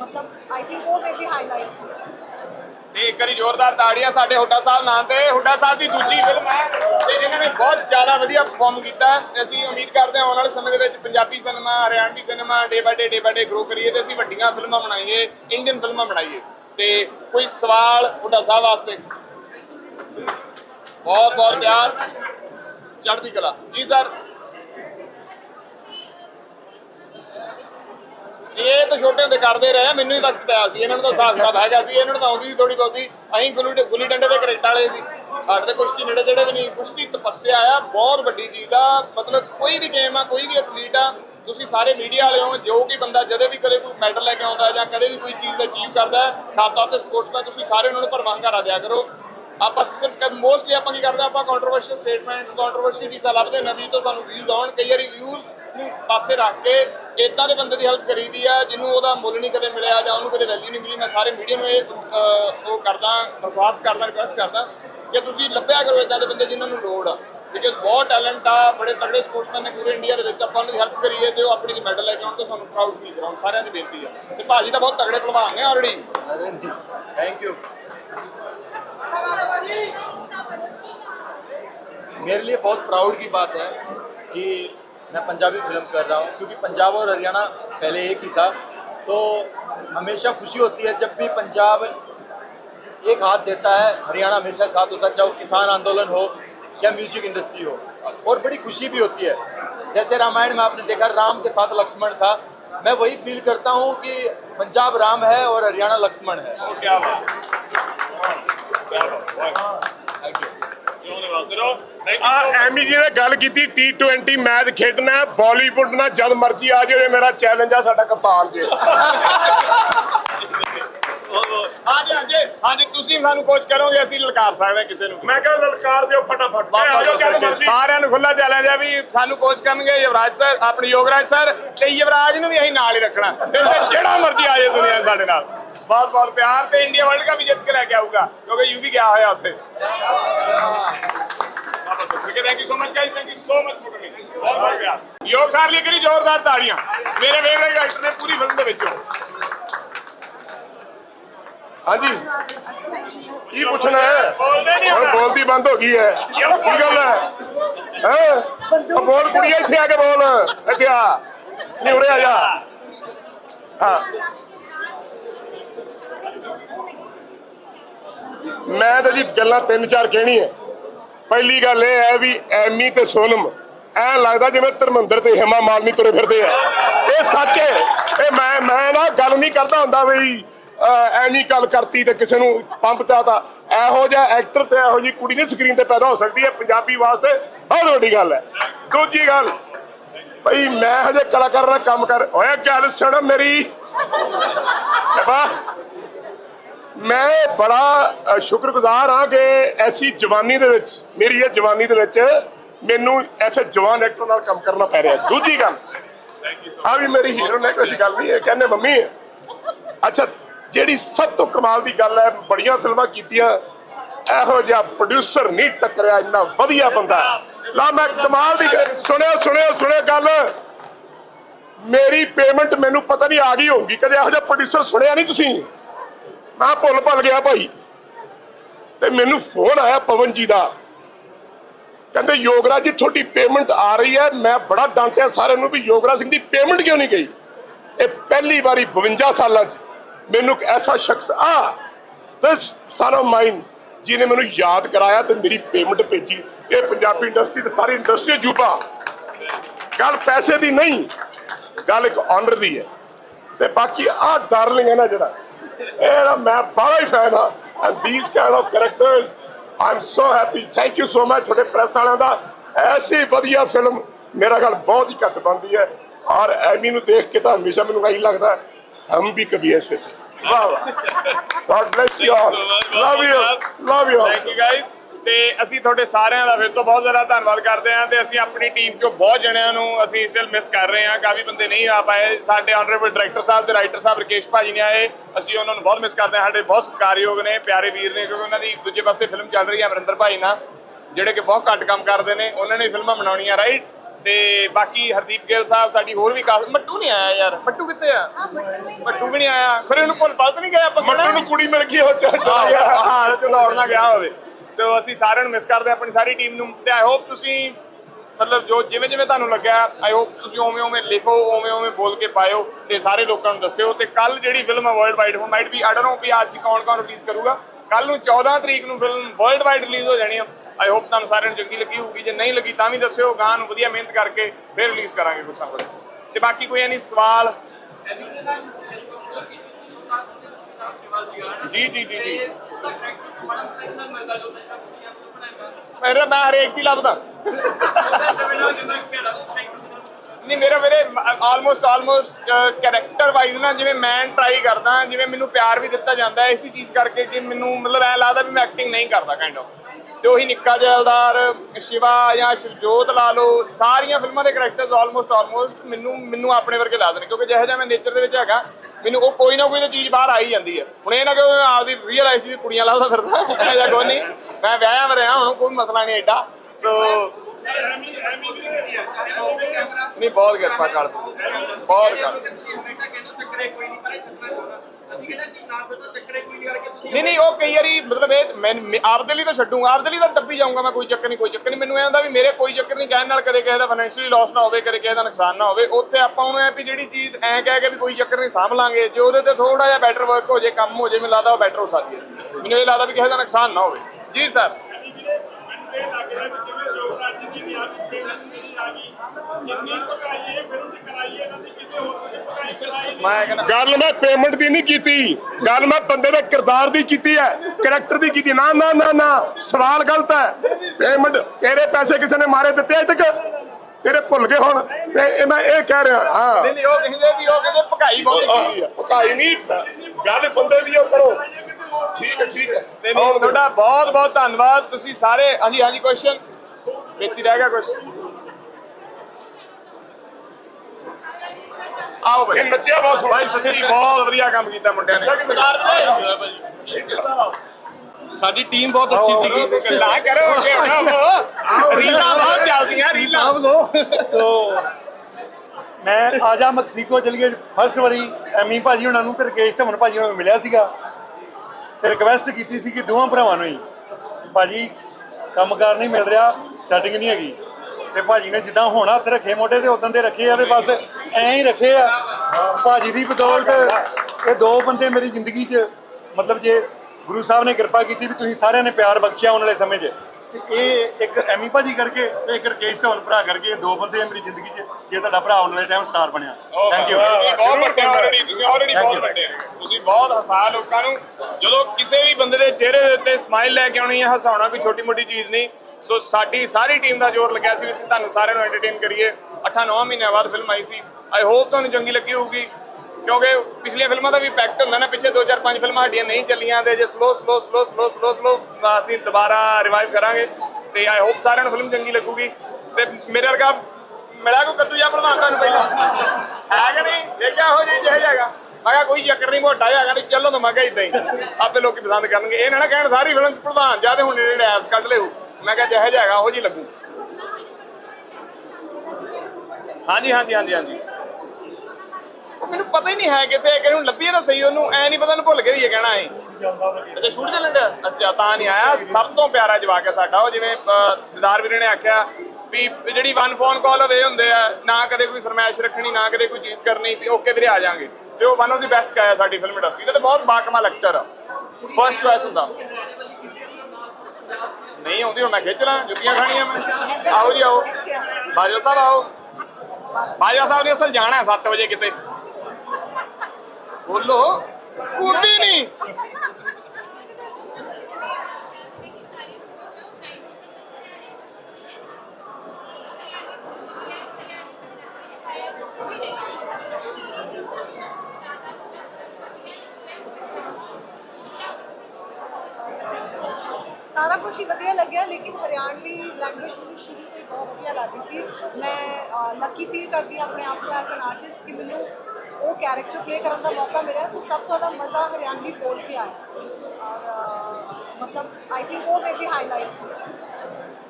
ਮਤਲਬ ਆਈ ਥਿੰਕ ਉਹ ਮੇਰੀ ਹਾਈਲਾਈਟ ਸੀ। ਤੇ ਇੱਕ ਵਾਰੀ ਜ਼ੋਰਦਾਰ ਤਾੜੀਆਂ ਸਾਡੇ ਹੁੱਡਾ ਸਾਹਿਬ ਨਾਂ ਤੇ, ਹੁੱਡਾ ਸਾਹਿਬ ਦੀ ਦੂਜੀ ਫਿਲਮ ਹੈ। ਇਹਨਾਂ ਨੇ ਬਹੁਤ ਜ਼ਿਆਦਾ ਵਧੀਆ ਪਰਫਾਰਮ ਕੀਤਾ ਤੇ ਅਸੀਂ ਉਮੀਦ ਕਰਦੇ ਹਾਂ ਆਉਣ ਵਾਲੇ ਸਮੇਂ ਦੇ ਵਿੱਚ Punjabi cinema Haryanvi cinema day by day day by day grow ਕਰੀਏ ਤੇ ਅਸੀਂ ਵੱਡੀਆਂ ਫਿਲਮਾਂ ਬਣਾਈਏ ਇੰਡੀਅਨ ਫਿਲਮਾਂ ਬਣਾਈਏ। ਤੇ ਕੋਈ ਸਵਾਲ ਹੁੱਡਾ ਸਾਹਿਬ ਵਾਸਤੇ? ਬਹੁਤ ਬਹੁਤ ਪਿਆਰ। ਚੜ੍ਹਦੀ ਕਲਾ। ਜੀ ਸਰ ਇਹ ਤਾਂ ਛੋਟੇ ਹੁੰਦੇ ਕਰਦੇ ਰਹੇ, ਮੈਨੂੰ ਹੀ ਵਕਤ ਪਿਆ ਸੀ। ਇਹਨਾਂ ਨੂੰ ਤਾਂ ਹਿਸਾਬ ਕਿਤਾਬ ਹੈਗਾ ਸੀ, ਇਹਨਾਂ ਨੂੰ ਤਾਂ ਆਉਂਦੀ ਸੀ ਥੋੜੀ ਬਹੁਤੀ। ਅਸੀਂ ਗੁੱਲੀ ਡੰਡੇ ਦੇ ਕਰੇਟ ਵਾਲੇ ਸੀ। ਸਾਡੇ ਤੇ ਕੁਸ਼ਤੀ ਨੇੜੇ ਜਿਹੜੇ ਵੀ ਨਹੀਂ ਕੁਸ਼ਤੀ ਤਪੱਸਿਆ ਆ, ਬਹੁਤ ਵੱਡੀ ਚੀਜ਼ ਆ। ਮਤਲਬ ਕੋਈ ਵੀ ਗੇਮ ਆ, ਕੋਈ ਵੀ ਐਥਲੀਟ ਆ, ਤੁਸੀਂ ਸਾਰੇ ਮੀਡੀਆ ਵਾਲੇ ਹੋ, ਜੋ ਕਿ ਬੰਦਾ ਜਦੇ ਵੀ ਕਦੇ ਕੋਈ ਮੈਡਲ ਲੈ ਕੇ ਆਉਂਦਾ ਜਾਂ ਕਦੇ ਵੀ ਕੋਈ ਚੀਜ਼ ਅਚੀਵ ਕਰਦਾ, ਖਾਸ ਤੌਰ ਤੇ ਸਪੋਰਟਸਮੈਨ ਤੁਸੀਂ ਸਾਰੇ ਉਹਨਾਂ ਨੂੰ ਭਰਵਾਂ ਦਿਆ ਕਰੋ। ਆਪਾਂ ਮੋਸਟਲੀ ਆਪਾਂ ਕੀ ਕਰਦੇ ਹਾਂ ਆਪਾਂ ਕੰਟਰੋਵਰਸ਼ੀਅਲ ਸਟੇਟਮੈਂਟਸ ਕੰਟਰੋਵਰਸ਼ੀਅਲ ਚੀਜ਼ਾਂ ਲੱਭਦੇ ਹਾਂ ਵੀ ਤੋਂ ਸਾਨੂੰ ਵਿਊਜ਼ ਆਉਣ, ਕਈ ਵਾਰੀ ਵਿਊਜ਼ ਨੂੰ ਪਾਸੇ ਰੱਖ ਕੇ ਇਦਾਂ ਦੇ ਬੰਦੇ ਦੀ ਹੈਲਪ ਕਰੀਦੀ ਆ, ਜਿਹਨੂੰ ਉਹਦਾ ਮੁੱਲ ਨਹੀਂ ਕਦੇ ਮਿਲਿਆ ਜਾਂ ਉਹਨੂੰ ਕਦੇ ਵੈਲਿਊ ਨਹੀਂ ਮਿਲੀ। ਮੈਂ ਸਾਰੇ ਮੀਡੀਆ ਨੂੰ ਇਹ ਉਹ ਕਰਦਾ ਦਰਖਾਸਤ ਕਰਦਾ ਰਿਕੁਐਸਟ ਕਰਦਾ। ਕਿ ਤੁਸੀਂ ਲੱਭਿਆ ਕਰੋ ਇਦਾਂ ਦੇ ਬੰਦੇ ਜਿਨ੍ਹਾਂ ਨੂੰ ਲੋੜ ਆ ਬਿਕਾਜ਼ ਬਹੁਤ ਟੈਲੈਂਟ ਆ ਬੜੇ ਤਗੜੇ ਸਪੋਰਟਸਮੈਨ ਨੇ ਪੂਰੇ ਇੰਡੀਆ ਦੇ ਵਿੱਚ ਆਪਾਂ ਉਹਨਾਂ ਦੀ ਹੈਲਪ ਕਰੀਏ ਤੇ ਉਹ ਆਪਣੀ ਮੈਡਲ ਲੈ ਕੇ ਆਉਣ ਤੇ ਸਾਨੂੰ ਪ੍ਰਾਊਡ ਫੀਲ ਕਰਾਉਣ ਸਾਰਿਆਂ ਦੀ ਬੇਨਤੀ ਆ ਤੇ ਭਾਜੀ ਤਾਂ ਬਹੁਤ ਤਗੜੇ ਭਲਵਾਨ ਨੇ ਆਲਰੇਡੀ थैंक यू मेरे लिए बहुत प्राउड की बात है कि मैं पंजाबी फिल्म कर रहा हूँ क्योंकि पंजाब और हरियाणा पहले एक ही था तो हमेशा खुशी होती है जब भी पंजाब एक हाथ देता है हरियाणा हमेशा साथ होता है चाहे वो किसान आंदोलन हो या म्यूजिक इंडस्ट्री हो और बड़ी खुशी भी होती है जैसे रामायण में आपने देखा राम के साथ लक्ष्मण था मैं वही फील करता हूँ कि पंजाब राम है और हरियाणा लक्ष्मण है ਉਹ ਕੀ ਬਾਤ ਕੀ ਬਾਤ ਥੈਂਕ ਯੂ ਜਿਉਂ ਨਿਵਾਸ ਰਹੋ ਥੈਂਕ ਆ ਯੂ ਐਮੀ ਜੀ ਨੇ ਗੱਲ ਕੀਤੀ T20 ਮੈਚ ਖੇਡਣਾ ਹੈ, ਬਾਲੀਵੁੱਡ ਨਾਲ ਜਦ ਮਰਜ਼ੀ ਆ ਜਾਓ ਇਹ ਮੇਰਾ ਚੈਲੰਜ ਆ ਸਾਡਾ ਕਪਤਾਨ ਜੀ ਹਾਂਜੀ ਹਾਂਜੀ। ਹਾਂਜੀ ਤੁਸੀਂ ਸਾਨੂੰ ਕੋਚ ਕਰੋਗੇ ਅਸੀਂ ਲਲਕਾਰ ਸਕਦੇ ਹਾਂ ਕਿਸੇ ਨੂੰ ਮੈਂ ਕਿਹਾ ਲਲਕਾਰ ਦਿਓ ਫਟਾਫਟ। ਆ ਜਾਓ ਜਦ ਮਰਜ਼ੀ। ਸਾਰਿਆਂ ਨੂੰ ਖੁੱਲਾ ਚੈਲੰਜ ਹੈ ਵੀ ਸਾਨੂੰ ਕੋਚ ਕਰਨਗੇ ਯੁਵਰਾਜ ਸਰ ਆਪਣੀ ਯੋਗਰਾਜ ਸਰ ਤੇ ਯੁਵਰਾਜ ਨੂੰ ਵੀ ਅਸੀਂ ਨਾਲ ਹੀ ਰੱਖਣਾ। ਤੇ ਫਿਰ ਜਿਹੜਾ ਮਰਜ਼ੀ ਆ ਜਾਏ ਦੁਨੀਆ 'ਚ ਸਾਡੇ ਨਾਲ। ਬਹੁਤ ਬਹੁਤ ਪਿਆਰ ਤੇ ਇੰਡੀਆ ਵਰਲਡ ਕੱਪ ਵੀ ਜਿੱਤ ਕੇ ਲੈ ਕੇ ਆਊਗਾ ਕਿਉਂਕਿ ਯੂ ਵੀ ਗਿਆ ਹੋਇਆ ਉੱਥੇ। Thank you so much guys thank you so much for coming ਬਹੁਤ ਬਹੁਤ ਪਿਆਰ। ਯੋਗ ਸਰ ਲਈ ਕਰੀ ਜ਼ੋਰਦਾਰ ਤਾੜੀਆਂ। ਮੇਰੇ ਫੇਵਰੇਟ ਐਕਟਰ ਨੇ ਪੂਰੀ ਫਿਲਮ ਦੇ ਵਿੱਚੋਂ। ਹਾਂਜੀ। ਕੀ ਪੁੱਛਣਾ ਹੈ? ਬੋਲਦੇ ਨਹੀਂ ਹੁਣ ਬੋਲਦੀ ਬੰਦ ਹੋ ਗਈ ਹੈ। ਕੀ ਗੱਲ ਹੈ? ਹੈ? ਬੋਲ ਕੁੜੀਆ ਇੱਥੇ ਆ ਕੇ ਬੋਲ। ਇੱਥੇ ਆ। ਨਹੀਂ ਉਰੇ ਆ ਜਾ। ਹਾਂ। ਮੈਂ ਤਾਂ ਜੀ ਗੱਲਾਂ ਤਿੰਨ ਚਾਰ ਕਹਿਣੀ ਹੈ ਪਹਿਲੀ ਗੱਲ ਇਹ ਹੈ ਵੀ ਐਮੀ ਤੇ ਸੋਨਮ ਐ ਲੱਗਦਾ ਜਿਵੇਂ ਧਰਮਿੰਦਰ ਤੇ ਹਿਮਾ ਮਾਲਨੀ ਤੁਰੇ ਫਿਰਦੇ ਆ। ਇਹ ਸੱਚ ਹੈ। ਇਹ ਮੈਂ ਮੈਂ ਨਾ ਗੱਲ ਨਹੀਂ ਕਰਦਾ ਹੁੰਦਾ ਵੀ ਐਨੀ ਗੱਲ ਕਰਤੀ ਤੇ ਕਿਸੇ ਨੂੰ ਪੰਪ ਚਾਤਾ ਇਹੋ ਜਿਹਾ ਐਕਟਰ ਤੇ ਇਹੋ ਜੀ ਕੁੜੀ ਨਹੀਂ ਸਕਰੀਨ ਤੇ ਪੈਦਾ ਹੋ ਸਕਦੀ ਹੈ ਪੰਜਾਬੀ ਵਾਸਤੇ ਬਹੁਤ ਵੱਡੀ ਗੱਲ ਹੈ। ਦੂਜੀ ਗੱਲ ਭਈ ਮੈਂ ਹਜੇ ਕਲਾਕਾਰ ਨਾਲ ਕੰਮ ਕਰ ਓਏ ਗੱਲ ਸੁਣ ਮੇਰੀ। ਮੈਂ ਬੜਾ ਸ਼ੁਕਰਗੁਜ਼ਾਰ ਹਾਂ ਕਿ ਐਸੀ ਜਵਾਨੀ ਦੇ ਵਿੱਚ ਮੇਰੀ ਇਹ ਜਵਾਨੀ ਦੇ ਵਿੱਚ ਮੈਨੂੰ ਐਸੇ ਜਵਾਨ ਐਕਟਰ ਨਾਲ ਕੰਮ ਕਰਨਾ ਪੈ ਰਿਹਾ ਦੂਜੀ ਗੱਲ ਆ ਵੀ ਮੇਰੀ ਹੀਰੋ ਨੇ ਕੋਈ ਗੱਲ ਨਹੀਂ ਹੈ ਕਹਿੰਦੇ ਮੰਮੀ ਅੱਛਾ ਜਿਹੜੀ ਸਭ ਤੋਂ ਕਮਾਲ ਦੀ ਗੱਲ ਹੈ, ਬੜੀਆਂ ਫਿਲਮਾਂ ਕੀਤੀਆਂ। ਇਹੋ ਜਿਹਾ ਪ੍ਰੋਡਿਊਸਰ ਨਹੀਂ ਟੱਕਰਿਆ, ਇੰਨਾ ਵਧੀਆ ਬੰਦਾ ਲਾ ਮੈਂ ਕਮਾਲ ਦੀ ਗੱਲ- ਸੁਣਿਓ ਸੁਣਿਓ ਸੁਣਿਓ ਗੱਲ। ਮੇਰੀ ਪੇਮੈਂਟ ਮੈਨੂੰ ਪਤਾ ਨਹੀਂ ਆ ਗਈ ਹੋਊਗੀ। ਕਦੇ ਇਹੋ ਜਿਹਾ ਪ੍ਰੋਡਿਊਸਰ ਸੁਣਿਆ ਨਹੀਂ ਤੁਸੀਂ? ਮੈਂ ਭੁੱਲ ਭੁੱਲ ਗਿਆ ਭਾਈ। ਤੇ ਮੈਨੂੰ ਫੋਨ ਆਇਆ ਪਵਨ ਜੀ ਦਾ। ਕਹਿੰਦੇ, ਯੋਗਰਾਜ ਜੀ, ਤੁਹਾਡੀ ਪੇਮੈਂਟ ਆ ਰਹੀ ਹੈ। ਮੈਂ ਬੜਾ ਡਾਂਟਿਆ ਸਾਰਿਆਂ ਨੂੰ ਵੀ ਯੋਗਰਾਜ ਸਿੰਘ ਦੀ ਪੇਮੈਂਟ ਕਿਉਂ ਨਹੀਂ ਗਈ? ਇਹ ਪਹਿਲੀ ਵਾਰੀ 52 ਸਾਲਾਂ 'ਚ ਮੈਨੂੰ ਐਸਾ ਸ਼ਖਸ ਆ! ਦਿਸ ਸਨ ਆਫ ਮਾਈਨ ਜਿਹਨੇ ਮੈਨੂੰ ਯਾਦ ਕਰਾਇਆ ਤੇ ਮੇਰੀ ਪੇਮੈਂਟ ਭੇਜੀ। ਇਹ ਪੰਜਾਬੀ ਇੰਡਸਟਰੀ ਤੇ ਸਾਰੀ ਇੰਡਸਟਰੀ ਜੂਬਾ। ਗੱਲ ਪੈਸੇ ਦੀ ਨਹੀਂ, ਗੱਲ ਇੱਕ ਆਨਰ ਦੀ ਹੈ। ਤੇ ਬਾਕੀ ਆ ਡਾਰਲਿੰਗ ਹੈ ਨਾ ਜਿਹੜਾ, ਇਹਦਾ ਮੈਂ ਬੜਾ ਹੀ ਫੈਨ ਆ and these kind of characters I so happy thank you so much ਤੁਹਾਡੇ ਪ੍ਰੈਸ ਵਾਲਿਆਂ ਦਾ। ਐਸੀ ਵਧੀਆ ਫਿਲਮ ਮੇਰਾ ਗੱਲ ਬਹੁਤ ਹੀ ਘੱਟ ਬਣਦੀ ਹੈ। ਔਰ ਐਮੀ ਨੂੰ ਦੇਖ ਕੇ ਤਾਂ ਹਮੇਸ਼ਾ ਮੈਨੂੰ ਇਹੀ ਲੱਗਦਾ ਹਮ ਵੀ ਕਭੀ ਐਸੇ ਥੇ। ਵਾਹ ਵਾਹ। God bless you all love you love you thank you guys ਤੇ ਅਸੀਂ ਤੁਹਾਡੇ ਸਾਰਿਆਂ ਦਾ ਫਿਰ ਤੋਂ ਬਹੁਤ ਜ਼ਿਆਦਾ ਧੰਨਵਾਦ ਕਰਦੇ ਹਾਂ ਤੇ ਅਸੀਂ ਆਪਣੀ ਟੀਮ ਚੋਂ ਬਹੁਤ ਜਣਿਆਂ ਨੂੰ ਅਸੀਂ ਸਟਿਲ ਮਿਸ ਕਰ ਰਹੇ ਹਾਂ। ਕਾਫੀ ਬੰਦੇ ਨਹੀਂ ਆ ਪਾਏ। ਸਾਡੇ ਆਨਰੇਬਲ ਡਾਇਰੈਕਟਰ ਸਾਹਿਬ ਤੇ ਰਾਈਟਰ ਸਾਹਿਬ ਰਕੇਸ਼ ਭਾਜੀ ਨੇ ਆਏ। ਅਸੀਂ ਉਹਨਾਂ ਨੂੰ ਬਹੁਤ ਮਿਸ ਕਰਦੇ ਹਾਂ। ਸਾਡੇ ਬਹੁਤ ਸਤਿਕਾਰਯੋਗ ਨੇ ਪਿਆਰੇ ਵੀਰ ਨੇ ਕਿਉਂਕਿ ਉਹਨਾਂ ਦੀ ਦੂਜੇ ਪਾਸੇ ਫਿਲਮ ਚੱਲ ਰਹੀ ਹੈ ਅਮਰਿੰਦਰ ਭਾਈ ਨਾਲ ਜਿਹੜੇ ਕਿ ਬਹੁਤ ਘੱਟ ਕੰਮ ਕਰਦੇ ਨੇ। ਉਹਨਾਂ ਨੇ ਫਿਲਮਾਂ ਬਣਾਉਣੀਆਂ ਰਾਈਟ ਤੇ ਬਾਕੀ ਹਰਦੀਪ ਗਿੱਲ ਸਾਹਿਬ ਸਾਡੀ ਹੋਰ ਵੀ ਕਾਫੀ ਮੱਟੂ ਨਹੀਂ ਆਇਆ ਯਾਰ। ਮੱਟੂ ਕਿੱਥੇ ਆ? ਮੱਟੂ ਵੀ ਨਹੀਂ ਆਇਆ। ਖਰੇ ਉਹਨੂੰ ਭੁੱਲ ਪਲਤ ਨਹੀਂ ਗਿਆ ਆਪਾਂ ਮੱਟੂ ਨੂੰ ਕੁੜੀ ਮਿਲ ਗਈ ਹੋ ਚਾ ਹਾਂ ਹਾਂ ਤੇ ਦੌੜਨਾ ਗਿਆ ਹੋਵੇ। ਸੋ ਅਸੀਂ ਸਾਰਿਆਂ ਨੂੰ ਮਿਸ ਕਰਦੇ ਹਾਂ ਆਪਣੀ ਸਾਰੀ ਟੀਮ ਨੂੰ। ਤੇ ਆਈ ਹੋਪ ਤੁਸੀਂ ਮਤਲਬ ਜੋ ਜਿਵੇਂ ਜਿਵੇਂ ਤੁਹਾਨੂੰ ਲੱਗਿਆ ਆਈ ਹੋਪ ਤੁਸੀਂ ਉਵੇਂ ਉਵੇਂ ਲਿਖੋ ਉਵੇਂ ਉਵੇਂ ਬੋਲ ਕੇ ਪਾਇਓ ਤੇ ਸਾਰੇ ਲੋਕਾਂ ਨੂੰ ਦੱਸਿਓ। ਤੇ ਕੱਲ ਜਿਹੜੀ ਫਿਲਮ ਹੈ ਵਰਲਡ ਵਾਈਡ ਹੁਣ might be I don't know ਵੀ ਅੱਜ ਕੌਣ ਕੌਣ ਰਿਲੀਜ਼ ਕਰੂਗਾ। ਕੱਲ ਨੂੰ 14 ਤਰੀਕ ਨੂੰ ਫਿਲਮ ਵਰਲਡ ਵਾਈਡ ਰਿਲੀਜ਼ ਹੋ ਜਾਣੀ ਆ। ਆਈ ਹੋਪ ਤੁਹਾਨੂੰ ਸਾਰਿਆਂ ਨੂੰ ਚੰਗੀ ਲੱਗੀ ਹੋਊਗੀ। ਜੇ ਨਹੀਂ ਲੱਗੀ ਤਾਂ ਵੀ ਦੱਸਿਓ ਗਾਂ ਨੂੰ ਵਧੀਆ ਮਿਹਨਤ ਕਰਕੇ ਫਿਰ ਰਿਲੀਜ਼ ਕਰਾਂਗੇ ਕੁਛ ਨਾ ਕੁਛ। ਤੇ ਬਾਕੀ ਕੋਈ ਨਹੀਂ ਸਵਾਲ? ਜੀ ਜੀ ਜੀ ਜੀ। ਮੇਰਾ ਮੈਂ ਹਰੇਕ ਚੀਜ਼ ਲੱਭਦਾ। ਨਹੀਂ, ਮੇਰਾ ਮੇਰੇ ਆਲਮੋਸਟ ਆਲਮੋਸਟ ਕੈਰੈਕਟਰ ਵਾਈਜ਼ ਨਾ ਜਿਵੇਂ ਮੈਂ ਟਰਾਈ ਕਰਦਾ, ਜਿਵੇਂ ਮੈਨੂੰ ਪਿਆਰ ਵੀ ਦਿੱਤਾ ਜਾਂਦਾ ਹੈ, ਇਸੇ ਚੀਜ਼ ਕਰਕੇ ਕਿ ਮੈਨੂੰ ਮਤਲਬ ਐ ਲੱਗਦਾ ਵੀ ਮੈਂ ਐਕਟਿੰਗ ਨਹੀਂ ਕਰਦਾ ਕਾਈਂਡ ਆਫ ਤੇ ਉਹੀ ਨਿੱਕਾ ਜੈਲਦਾਰ, ਸ਼ਿਵਾ ਜਾਂ ਸ਼ਿਵਜੋਤ ਲਾ ਲਓ, ਸਾਰੀਆਂ ਫਿਲਮਾਂ ਦੇ ਕੈਰੈਕਟਰਸ ਆਲਮੋਸਟ ਆਲਮੋਸਟ ਮੈਨੂੰ ਮੈਨੂੰ ਆਪਣੇ ਵਰਗੇ ਲੱਗਦੇ ਨੇ, ਕਿਉਂਕਿ ਜਿਹੋ ਜਿਹਾ ਮੈਂ ਨੇਚਰ ਦੇ ਵਿੱਚ ਹੈਗਾ, ਮੈਨੂੰ ਉਹ ਕੋਈ ਨਾ ਕੋਈ ਤਾਂ ਚੀਜ਼ ਬਾਹਰ ਆ ਹੀ ਜਾਂਦੀ ਹੈ। ਹੁਣ ਇਹ ਨਾ ਕਿ ਮੈਂ ਆਪਦੀ ਰੀਅਲ ਲਾਈਫ 'ਚ ਵੀ ਕੁੜੀਆਂ ਲੱਭਦਾ ਫਿਰਦਾ, ਜਾਂ ਕੋਈ ਨਹੀਂ। ਮੈਂ ਵਿਆਹਿਆ ਵਰਿਆ, ਹੁਣ ਕੋਈ ਮਸਲਾ ਨਹੀਂ ਐਡਾ। ਸੋ ਨਹੀਂ, ਬਹੁਤ ਕਿਰਪਾ ਕਰ ਬਹੁਤ ਕਰ ਨਹੀਂ ਨਹੀਂ, ਉਹ ਕਈ ਵਾਰੀ ਮਤਲਬ ਇਹ ਮੈਂ ਆਪਦੇ ਲਈ ਤਾਂ ਛੱਡੂਗਾ, ਆਪਦੇ ਲਈ ਤਾਂ ਦੱਬੀ ਜਾਊਂਗਾ ਮੈਂ, ਕੋਈ ਚੱਕਰ ਨਹੀਂ, ਕੋਈ ਚੱਕਰ ਨਹੀਂ। ਮੈਨੂੰ ਇਹ ਹੁੰਦਾ ਵੀ ਮੇਰੇ ਕੋਈ ਚੱਕਰ ਨਹੀਂ, ਕਹਿਣ ਨਾਲ ਕਦੇ ਕਿਸੇ ਦਾ ਫਾਈਨੈਂਸ਼ੀਅਲੀ ਲਾਸ ਨਾ ਹੋਵੇ, ਕਦੇ ਕਿਸੇ ਦਾ ਨੁਕਸਾਨ ਨਾ ਹੋਵੇ। ਉੱਥੇ ਆਪਾਂ ਉਹਨੂੰ ਐ ਵੀ ਜਿਹੜੀ ਚੀਜ਼ ਐ ਕਹਿ ਕੇ ਵੀ ਕੋਈ ਚੱਕਰ ਨਹੀਂ, ਸਾਂਭ ਲਾਂਗੇ। ਜੇ ਉਹਦੇ ਤੇ ਥੋੜਾ ਜਿਹਾ ਬੈਟਰ ਵਰਕ ਹੋ ਜੇ, ਕੰਮ ਹੋ ਜੇ, ਮੈਨੂੰ ਲੱਗਦਾ ਉਹ ਬੈਟਰ ਹੋ ਸਕਦੀ ਹੈ ਮੈਨੂੰ ਇਹ ਲੱਗਦਾ ਵੀ ਕਿਸੇ ਦਾ ਨੁਕਸਾਨ ਨਾ ਹੋਵੇ। ਜੀ ਸਰ ਮੈਂ ਕਹਿੰਦਾ ਗੱਲ ਮੈਂ ਪੇਮੈਂਟ ਦੀ ਨਹੀਂ ਕੀਤੀ। ਗੱਲ ਮੈਂ ਬੰਦੇ ਦੇ ਕਿਰਦਾਰ ਦੀ ਕੀਤੀ ਹੈ ਕਰੈਕਟਰ ਦੀ ਕੀਤੀ। ਨਾ ਨਾ ਨਾ ਨਾ। ਸਵਾਲ ਗਲਤ ਹੈ। ਪੇਮੈਂਟ ਤੇਰੇ ਪੈਸੇ ਕਿਸੇ ਨੇ ਮਾਰੇ ਦਿੱਤੇ ਅਜ ਤੱਕ? ਤੇਰੇ ਭੁੱਲ ਗਏ ਹੁਣ। ਤੇ ਇਹ ਮੈਂ ਇਹ ਕਹਿ ਰਿਹਾ ਹਾਂ। ਨਹੀਂ ਨਹੀਂ ਉਹ ਕਹਿੰਦੇ ਵੀ ਉਹ ਕਹਿੰਦੇ ਭਕਾਈ ਬਹੁਤ ਕੀਤੀ ਆ ਪਕਾਈ ਨਹੀਂ ਗੱਲ ਬੰਦੇ ਦੀ ਉਹ ਕਰੋ। ਠੀਕ ਹੈ ਠੀਕ ਹੈ। ਤੁਹਾਡਾ ਬਹੁਤ ਬਹੁਤ ਧੰਨਵਾਦ। ਤੁਸੀਂ ਸਾਰੇ ਹਾਂਜੀ ਹਾਂਜੀ ਕੁਐਸਚਨ ਵਿੱਚ ਹੀ ਰਹਿ ਗਿਆ ਕੁਝ ਆਓ ਇਹ ਭਾਈ ਨੱਚਿਆ ਬਹੁਤ ਸੋਹਣਾ। ਭਾਈ ਸੱਚੀ ਬਹੁਤ ਵਧੀਆ ਕੰਮ ਕੀਤਾ ਮੁੰਡਿਆਂ ਨੇ। ਸਾਡੀ ਟੀਮ ਬਹੁਤ ਅੱਛੀ ਸੀਗੀ। ਗੱਲਾਂ ਕਰੋ ਕਿ ਉਹ ਰੀਲਾਂ ਬਹੁਤ ਚੱਲਦੀਆਂ ਰੀਲਾਂ। ਸੋ ਮੈਂ ਆਜਾ ਮੈਕਸੀਕੋ ਚਲ ਗਿਆ ਫਸਟ ਵਾਰੀ ਐਮੀ ਭਾਜੀ ਉਹਨਾਂ ਨੂੰ ਤੇ ਰਕੇਸ਼ ਧਮਨ ਭਾਜੀ ਉਹਨਾਂ ਨੂੰ ਮਿਲਿਆ ਸੀਗਾ। ਤੇ ਰਿਕਵੈਸਟ ਕੀਤੀ ਸੀ ਕਿ ਦੋਵਾਂ ਭਰਾਵਾਂ ਨੂੰ ਹੀ। ਭਾਜੀ ਕੰਮਕਾਰ ਨਹੀਂ ਮਿਲ ਰਿਹਾ ਸੈਟਿੰਗ ਨਹੀਂ ਹੈਗੀ। ਤੇ ਭਾਜੀ ਨੇ ਜਿੱਦਾਂ ਹੁਣ ਹੱਥ ਰੱਖੇ ਮੋਢੇ ਤੇ ਉਦੋਂ ਦੇ ਰੱਖੇ ਆ ਤੇ ਬਸ ਐਂ ਹੀ ਰੱਖੇ ਆ। ਭਾਜੀ ਦੀ ਬਦੌਲਤ ਇਹ ਦੋ ਬੰਦੇ ਮੇਰੀ ਜ਼ਿੰਦਗੀ 'ਚ ਮਤਲਬ ਜੇ ਗੁਰੂ ਸਾਹਿਬ ਨੇ ਕਿਰਪਾ ਕੀਤੀ ਵੀ ਤੁਸੀਂ ਸਾਰਿਆਂ ਨੇ ਪਿਆਰ ਬਖਸ਼ਿਆ ਆਉਣ ਵਾਲੇ ਸਮੇਂ 'ਚ। ਤੇ ਇਹ ਇੱਕ ਐਮੀ ਭਾਜੀ ਕਰਕੇ ਤੇ ਇੱਕ ਰਕੇਸ਼ ਧਵਨ ਭਰਾ ਕਰਕੇ ਇਹ ਦੋ ਬੰਦੇ ਆ ਮੇਰੀ ਜ਼ਿੰਦਗੀ 'ਚ ਜੇ ਤੁਹਾਡਾ ਭਰਾ ਆਉਣ ਵਾਲੇ ਟਾਈਮ ਸਟਾਰ ਬਣਿਆ। ਥੈਂਕ ਯੂ ਤੁਸੀਂ ਬਹੁਤ ਵੱਡੇ ਆਲਰੇਡੀ ਤੁਸੀਂ ਆਲਰੇਡੀ Thank ਬਹੁਤ you. ਵੱਡੇ ਹੋ। ਤੁਸੀਂ ਬਹੁਤ ਹਸਾ ਲੋਕਾਂ ਨੂੰ। ਜਦੋਂ ਕਿਸੇ ਵੀ ਬੰਦੇ ਦੇ ਚਿਹਰੇ ਦੇ ਉੱਤੇ ਸਮਾਈਲ ਲੈ ਕੇ ਆਉਣੀ ਹੈ ਹਸਾਉਣਾ ਕੋਈ ਛੋਟੀ ਮੋਟੀ ਚੀਜ਼ ਨਹੀਂ। ਸੋ ਸਾਡੀ ਸਾਰੀ ਟੀਮ ਦਾ ਜ਼ੋਰ ਲੱਗਿਆ ਸੀ ਅਸੀਂ ਤੁਹਾਨੂੰ ਸਾਰਿਆਂ ਨੂੰ ਐਂਟਰਟੇਨ ਕਰੀਏ। 8-9 ਮਹੀਨਿਆਂ ਬਾਅਦ film I C. I hope ਤੁਹਾਨੂੰ ਚੰਗੀ ਲੱਗੀ ਹੋਊਗੀ। ਕਿਉਂਕਿ ਪਿਛਲੀਆਂ ਫਿਲਮਾਂ ਦਾ ਵੀ ਇੰਪੈਕਟ ਹੁੰਦਾ ਨਾ, ਪਿੱਛੇ 2-4-5 ਫਿਲਮਾਂ ਸਾਡੀਆਂ ਨਹੀਂ ਚੱਲੀਆਂ ਤੇ ਜੇ slow slow slow slow slow slow ਅਸੀਂ ਦੁਬਾਰਾ ਰਿਵਾਈਵ ਕਰਾਂਗੇ। ਤੇ ਆਈ ਹੋਪ ਸਾਰਿਆਂ ਨੂੰ ਫਿਲਮ ਚੰਗੀ ਲੱਗੂਗੀ। ਤੇ ਮੇਰੇ ਵਰਗਾ ਮਿਲਿਆ ਕੋ ਕੱਦੂ ਜਿਹਾ ਪ੍ਰਧਾਨ ਤੁਹਾਨੂੰ ਪਹਿਲਾਂ? ਹੈ ਕਿ ਨਹੀਂ? ਦੇਖਿਆ ਹੋ ਜੀ ਜਿਹੇ ਜਾਗਾ ਮੈਂ ਕਿਹਾ ਕੋਈ ਚੱਕਰ ਨਹੀਂ ਮੋਟਾ ਹੈਗਾ ਨਹੀਂ, ਚੱਲੋ ਤਾਂ ਮੈਂ ਕਿਹਾ ਇਦਾਂ ਹੀ। ਆਪੇ ਲੋਕੀ ਪਸੰਦ ਕਰਨਗੇ। ਇਹ ਨਾ ਕਹਿਣ ਸਾਰੀ ਫਿਲਮ 'ਚ ਪ੍ਰਧਾਨ ਤੇ ਹੁਣ ਜਿਹੜੇ ਐਪਸ ਕੱਢ ਲਿਓ ਮੈਂ ਕਿਹਾ ਜਿਹੇ ਜਾਗਾ ਉਹ ਜੀ ਲੱਗੂ। ਹਾਂਜੀ ਹਾਂਜੀ ਹਾਂਜੀ ਹਾਂਜੀ। ਉਹ ਮੈਨੂੰ ਪਤਾ ਹੀ ਨਹੀਂ ਹੈ ਕਿੱਥੇ ਕਿ ਉਹਨੂੰ ਲੱਭੀਏ ਤਾਂ ਸਹੀ ਉਹਨੂੰ ਐ ਨਹੀਂ ਪਤਾ ਉਹਨੂੰ ਭੁੱਲ ਕੇ ਵੀ ਇਹ ਕਹਿਣਾ ਹੈ। ਅੱਛਾ ਸ਼ੂਟ ਚੱਲਣ ਡਿਆ? ਅੱਛਾ ਤਾਂ ਨਹੀਂ ਆਇਆ। ਸਭ ਤੋਂ ਪਿਆਰਾ ਜਵਾਕ ਹੈ ਸਾਡਾ ਉਹ ਜਿਵੇਂ ਦਿਦਾਰ ਵੀਰੇ ਨੇ ਆਖਿਆ ਵੀ ਜਿਹੜੀ ਵਨ ਫੋਨ ਕਾਲ ਹੋਵੇ ਹੁੰਦੇ ਆ ਨਾ ਕਦੇ ਕੋਈ ਫਰਮਾਇਸ਼ ਰੱਖਣੀ ਨਾ ਕਦੇ ਕੋਈ ਚੀਜ਼ ਕਰਨੀ ਵੀ ਓਕੇ ਵੀਰੇ ਆ ਜਾਾਂਗੇ। ਤੇ ਉਹ ਵਨ ਆਫ ਦੀ ਬੈਸਟ ਗਾਇਆ ਸਾਡੀ ਫਿਲਮ ਇੰਡਸਟਰੀ ਦਾ ਤੇ ਬਹੁਤ ਬਾਕਮਾਲ ਐਕਟਰ ਆ। ਫਰਸਟ ਚੁਆਇਸ ਹੁੰਦਾ। ਆਉਂਦੀ ਹੁਣ ਮੈਂ ਖਿੱਚ ਲਾਂ, ਜੁੱਤੀਆਂ ਖਾਣੀਆਂ ਮੈਂ। ਆਓ ਜੀ ਆਓ। ਬਾਜਵਾ ਸਾਹਿਬ ਆਓ। ਬਾਜਵਾ ਸਾਹਿਬ ਨੇ ਅਸਲ ਜਾਣਾ ਹੈ 7 ਵਜੇ ਕਿਤੇ। ਬੋਲੋ। ਕੁੰਦੀ ਨਹੀਂ ਸਾਰਾ ਕੁਝ ਹੀ ਵਧੀਆ ਲੱਗਿਆ, ਲੇਕਿਨ ਹਰਿਆਣਵੀ ਲੈਂਗੁਏਜ ਮੈਨੂੰ ਸ਼ੁਰੂ ਤੋਂ ਹੀ ਬਹੁਤ ਵਧੀਆ ਲੱਗਦੀ ਸੀ। ਮੈਂ ਲੱਕੀ ਫੀਲ ਕਰਦੀ ਹਾਂ ਆਪਣੇ ਆਪ ਨੂੰ ਐਜ਼ ਐਨ ਆਰਟਿਸਟ ਕਿ ਮੈਨੂੰ ਉਹ ਕੈਰੈਕਟਰ ਪਲੇ ਕਰਨ ਦਾ ਮੌਕਾ ਮਿਲਿਆ ਸੋ ਸਭ ਤੋਂ ਜ਼ਿਆਦਾ ਮਜ਼ਾ ਹਰਿਆਣਵੀ ਬੋਲ ਕੇ ਆਇਆ। ਔਰ ਮਤਲਬ ਆਈ ਥਿੰਕ ਉਹ ਮੇਰੀ ਲਈ ਹਾਈਲਾਈਟ ਸੀ।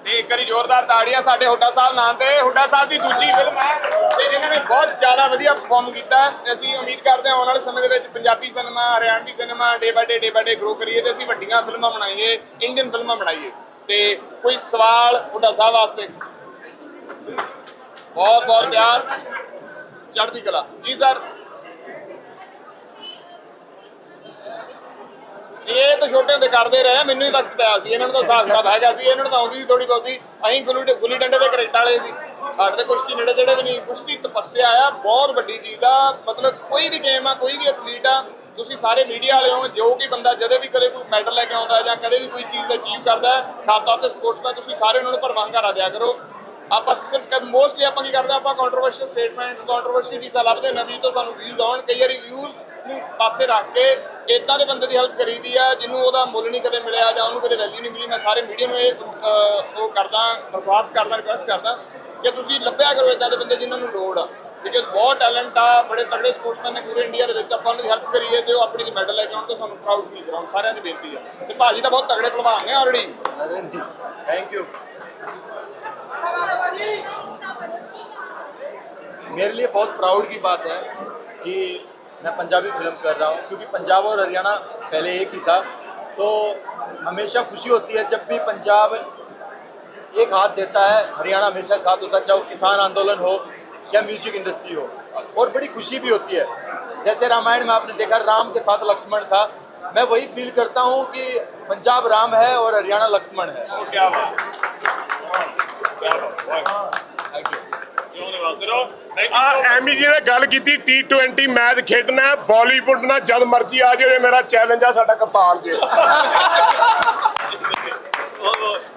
ਤੇ ਇੱਕ ਵਾਰੀ ਜ਼ੋਰਦਾਰ ਤਾੜੀਆਂ ਸਾਡੇ ਹੁੱਡਾ ਸਾਹਿਬ ਨਾਂ ਤੇ। ਹੁੱਡਾ ਸਾਹਿਬ ਦੀ ਦੂਜੀ ਫਿਲਮ ਹੈ ਤੇ ਇਹਨਾਂ ਨੇ ਬਹੁਤ ਜ਼ਿਆਦਾ ਵਧੀਆ ਪਰਫਾਰਮ ਕੀਤਾ ਹੈ। ਤੇ ਅਸੀਂ ਉਮੀਦ ਕਰਦੇ ਹਾਂ ਆਉਣ ਵਾਲੇ ਸਮੇਂ ਦੇ ਵਿੱਚ Punjabi cinema Haryanvi cinema day by day day by day grow ਕਰੀਏ ਤੇ ਅਸੀਂ ਵੱਡੀਆਂ ਫਿਲਮਾਂ ਬਣਾਈਏ ਇੰਡੀਅਨ ਫਿਲਮਾਂ ਬਣਾਈਏ। ਤੇ ਕੋਈ ਸਵਾਲ ਹੁੱਡਾ ਸਾਹਿਬ ਵਾਸਤੇ? ਬਹੁਤ ਬਹੁਤ ਪਿਆਰ। ਚੜ੍ਹਦੀ ਕਲਾ। ਜੀ ਸਰ ਇਹ ਤਾਂ ਛੋਟੇ ਹੁੰਦੇ ਕਰਦੇ ਰਹੇ, ਮੈਨੂੰ ਹੀ ਵਕਤ ਪਿਆ ਸੀ, ਇਹਨਾਂ ਨੂੰ ਤਾਂ ਹਿਸਾਬ ਕਿਤਾਬ ਹੈਗਾ ਸੀ, ਇਹਨਾਂ ਨੂੰ ਤਾਂ ਆਉਂਦੀ ਸੀ ਥੋੜੀ ਬਹੁਤੀ। ਅਸੀਂ ਗੁੱਲੀ ਗੁੱਲੀ ਡੰਡੇ ਦੇ ਕਰੇਟ ਵਾਲੇ ਸੀ। ਸਾਡੇ ਤੇ ਕੁਸ਼ਤੀ ਨੇੜੇ ਜਿਹੜੇ ਵੀ ਨਹੀਂ ਕੁਸ਼ਤੀ ਤਪੱਸਿਆ ਆ, ਬਹੁਤ ਵੱਡੀ ਚੀਜ਼ ਆ, ਮਤਲਬ ਕੋਈ ਵੀ ਗੇਮ ਆ, ਕੋਈ ਵੀ ਐਥਲੀਟ ਆ, ਤੁਸੀਂ ਸਾਰੇ ਮੀਡੀਆ ਵਾਲੇ ਹੋ, ਜੋ ਕਿ ਬੰਦਾ ਜਦੇ ਵੀ ਕਦੇ ਕੋਈ ਮੈਡਲ ਲੈ ਕੇ ਆਉਂਦਾ ਜਾਂ ਕਦੇ ਵੀ ਕੋਈ ਚੀਜ਼ ਅਚੀਵ ਕਰਦਾ ਖਾਸ ਤੌਰ ਤੇ ਸਪੋਰਟਸਮੈਨ ਤੁਸੀਂ ਸਾਰੇ ਉਹਨਾਂ ਨੂੰ ਪਰਵਾਹ ਦਿਆ ਕਰੋ। ਆਪਾਂ ਮੋਸਟਲੀ ਆਪਾਂ ਕੀ ਕਰਦੇ ਹਾਂ, ਆਪਾਂ ਕੰਟਰੋਵਰਸ਼ੀਅਲ ਸਟੇਟਮੈਂਟਸ ਕੰਟਰੋਵਰਸ਼ੀਅਲ ਚੀਜ਼ਾਂ ਲੱਭਦੇ ਨਵੀਂ ਤੋਂ ਸਾਨੂੰ ਵਿਊਜ਼ ਆਉਣ, ਕਈ ਵਾਰੀ ਵਿਊਜ਼ ਨੂੰ ਪਾਸੇ ਰੱਖ ਕੇ ਇਦਾਂ ਦੇ ਬੰਦੇ ਦੀ ਹੈਲਪ ਕਰੀਦੀ ਆ ਜਿਹਨੂੰ ਉਹਦਾ ਮੁੱਲ ਨਹੀਂ ਕਦੇ ਮਿਲਿਆ ਜਾਂ ਉਹਨੂੰ ਕਦੇ ਵੈਲਿਊ ਨਹੀਂ ਮਿਲੀ ਮੈਂ ਸਾਰੇ ਮੀਡੀਆ ਨੂੰ ਇਹ ਅਹ, ਉਹ ਕਰਦਾ ਦਰਖਾਸਤ ਕਰਦਾ ਰਿਕੁਐਸਟ ਕਰਦਾ ਕਿ ਤੁਸੀਂ ਲੱਭਿਆ ਕਰੋ ਇਦਾਂ ਦੇ ਬੰਦੇ ਜਿਨ੍ਹਾਂ ਨੂੰ ਲੋੜ ਆ ਬਿਕਾਜ਼ ਬਹੁਤ ਟੈਲੈਂਟ ਆ ਬੜੇ ਤਗੜੇ ਸਪੋਰਟਸਮੈਨ ਨੇ ਪੂਰੇ ਇੰਡੀਆ ਦੇ ਵਿੱਚ ਆਪਾਂ ਉਹਨਾਂ ਦੀ ਹੈਲਪ ਕਰੀਏ ਤੇ ਉਹ ਆਪਣੀ ਦੀ ਮੈਡਲ ਲੈ ਕੇ ਆਉਣ ਤੇ ਸਾਨੂੰ ਪ੍ਰਾਊਡ ਫੀਲ ਕਰਾਉਣ ਸਾਰਿਆਂ ਦੀ ਬੇਨਤੀ ਆ ਤੇ ਭਾਜੀ ਤਾਂ ਬਹੁਤ ਤਗੜੇ ਭਲਵਾਨ ਨੇ ਆਲਰੇਡੀ अरे नहीं थैंक यू मेरे लिए बहुत प्राउड की बात है कि मैं पंजाबी फ़िल्म कर रहा हूँ, क्योंकि पंजाब और हरियाणा पहले एक ही था। तो हमेशा खुशी होती है जब भी पंजाब एक हाथ देता है, हरियाणा हमेशा साथ होता है, चाहे वो किसान आंदोलन हो या म्यूज़िक इंडस्ट्री हो। और बड़ी खुशी भी होती है। जैसे रामायण में आपने देखा, राम के साथ लक्ष्मण था। मैं वही फील करता हूँ कि पंजाब राम है और हरियाणा लक्ष्मण है। ਆ ਐਮੀ ਜੀ ਨੇ ਗੱਲ ਕੀਤੀ T20 ਮੈਚ ਖੇਡਣਾ ਬਾਲੀਵੁੱਡ ਨਾਲ ਜਦ ਮਰਜ਼ੀ ਆ ਜਾਓ ਇਹ ਮੇਰਾ ਚੈਲੰਜ ਆ ਸਾਡਾ ਕਪਤਾਨ ਜੀ।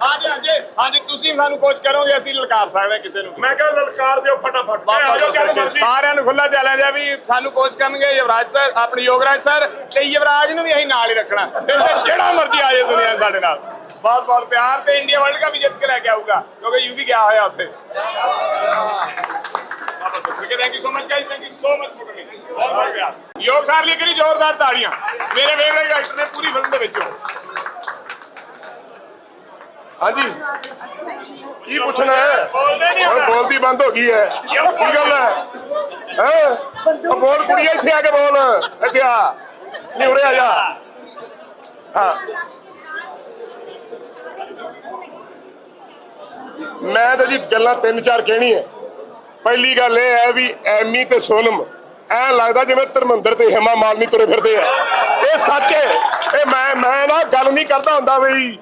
ਹਾਂਜੀ ਹਾਂਜੀ ਹਾਂਜੀ ਤੁਸੀਂ ਸਾਨੂੰ ਕੋਚ ਕਰੋਗੇ ਅਸੀਂ ਲਲਕਾਰ ਸਕਦੇ ਹਾਂ ਕਿਸੇ ਨੂੰ ਮੈਂ ਕਿਹਾ ਲਲਕਾਰ ਦਿਓ ਫਟਾਫਟ ਆ ਜਾਓ ਜਦ ਮਰਜ਼ੀ। ਸਾਰਿਆਂ ਨੂੰ ਖੁੱਲਾ ਚੈਲੰਜ ਹੈ ਵੀ ਸਾਨੂੰ ਕੋਚ ਕਰਨਗੇ ਯੁਵਰਾਜ ਸਰ ਆਪਣੀ ਯੋਗਰਾਜ ਸਰ ਤੇ ਯੁਵਰਾਜ ਨੂੰ ਵੀ ਅਸੀਂ ਨਾਲ ਹੀ ਰੱਖਣਾ। ਤੇ ਜਿਹੜਾ ਮਰਜ਼ੀ ਆ ਜਾਏ ਦੁਨੀਆ ਸਾਡੇ ਨਾਲ। ਬਹੁਤ ਬਹੁਤ ਪਿਆਰ ਤੇ ਇੰਡੀਆ ਵਰਲਡ ਕੱਪ ਵੀ ਜਿੱਤ ਕੇ ਲੈ ਕੇ ਆਊਗਾ ਕਿਉਂਕਿ ਯੂ ਵੀ ਗਿਆ ਹੋਇਆ ਉੱਥੇ। Thank you so much guys thank you so much for coming ਬਹੁਤ ਬਹੁਤ ਪਿਆਰ ਯੋਗ ਸਰ ਲਈ ਕਰੀ ਜ਼ੋਰਦਾਰ ਤਾੜੀਆਂ ਮੇਰੇ ਫੇਵਰੇਟ ਐਕਟਰ ਨੇ ਪੂਰੀ ਫਿਲਮ ਦੇ ਵਿੱਚੋਂ ਹਾਂਜੀ ਕੀ ਪੁੱਛਣਾ ਹੈ ਬੋਲਦੇ ਨਹੀਂ ਹੁਣ ਬੋਲਦੀ ਬੰਦ ਹੋ ਗਈ ਹੈ ਕੀ ਗੱਲ ਹੈ ਹੈ ਬੋਲ ਕੁੜੀਏ ਇੱਥੇ ਆ ਕੇ ਬੋਲ ਇੱਥੇ ਆ ਨਹੀਂ ਉਰੇ ਆ ਜਾ ਹਾਂ ਮੈਂ ਤਾਂ ਜੀ ਗੱਲਾਂ ਤਿੰਨ ਚਾਰ ਕਹਿਣੀ ਹੈ ਪਹਿਲੀ ਗੱਲ ਇਹ ਹੈ ਵੀ ਐਮੀ ਤੇ ਸੋਨਮ ਐ ਲੱਗਦਾ ਜਿਵੇਂ ਧਰਮਿੰਦਰ ਤੇ ਹਿਮਾ ਮਾਲਨੀ ਤੁਰੇ ਫਿਰਦੇ ਆ। ਇਹ ਸੱਚ ਹੈ। ਇਹ ਮੈਂ ਮੈਂ ਨਾ ਗੱਲ ਨਹੀਂ ਕਰਦਾ ਹੁੰਦਾ ਵੀ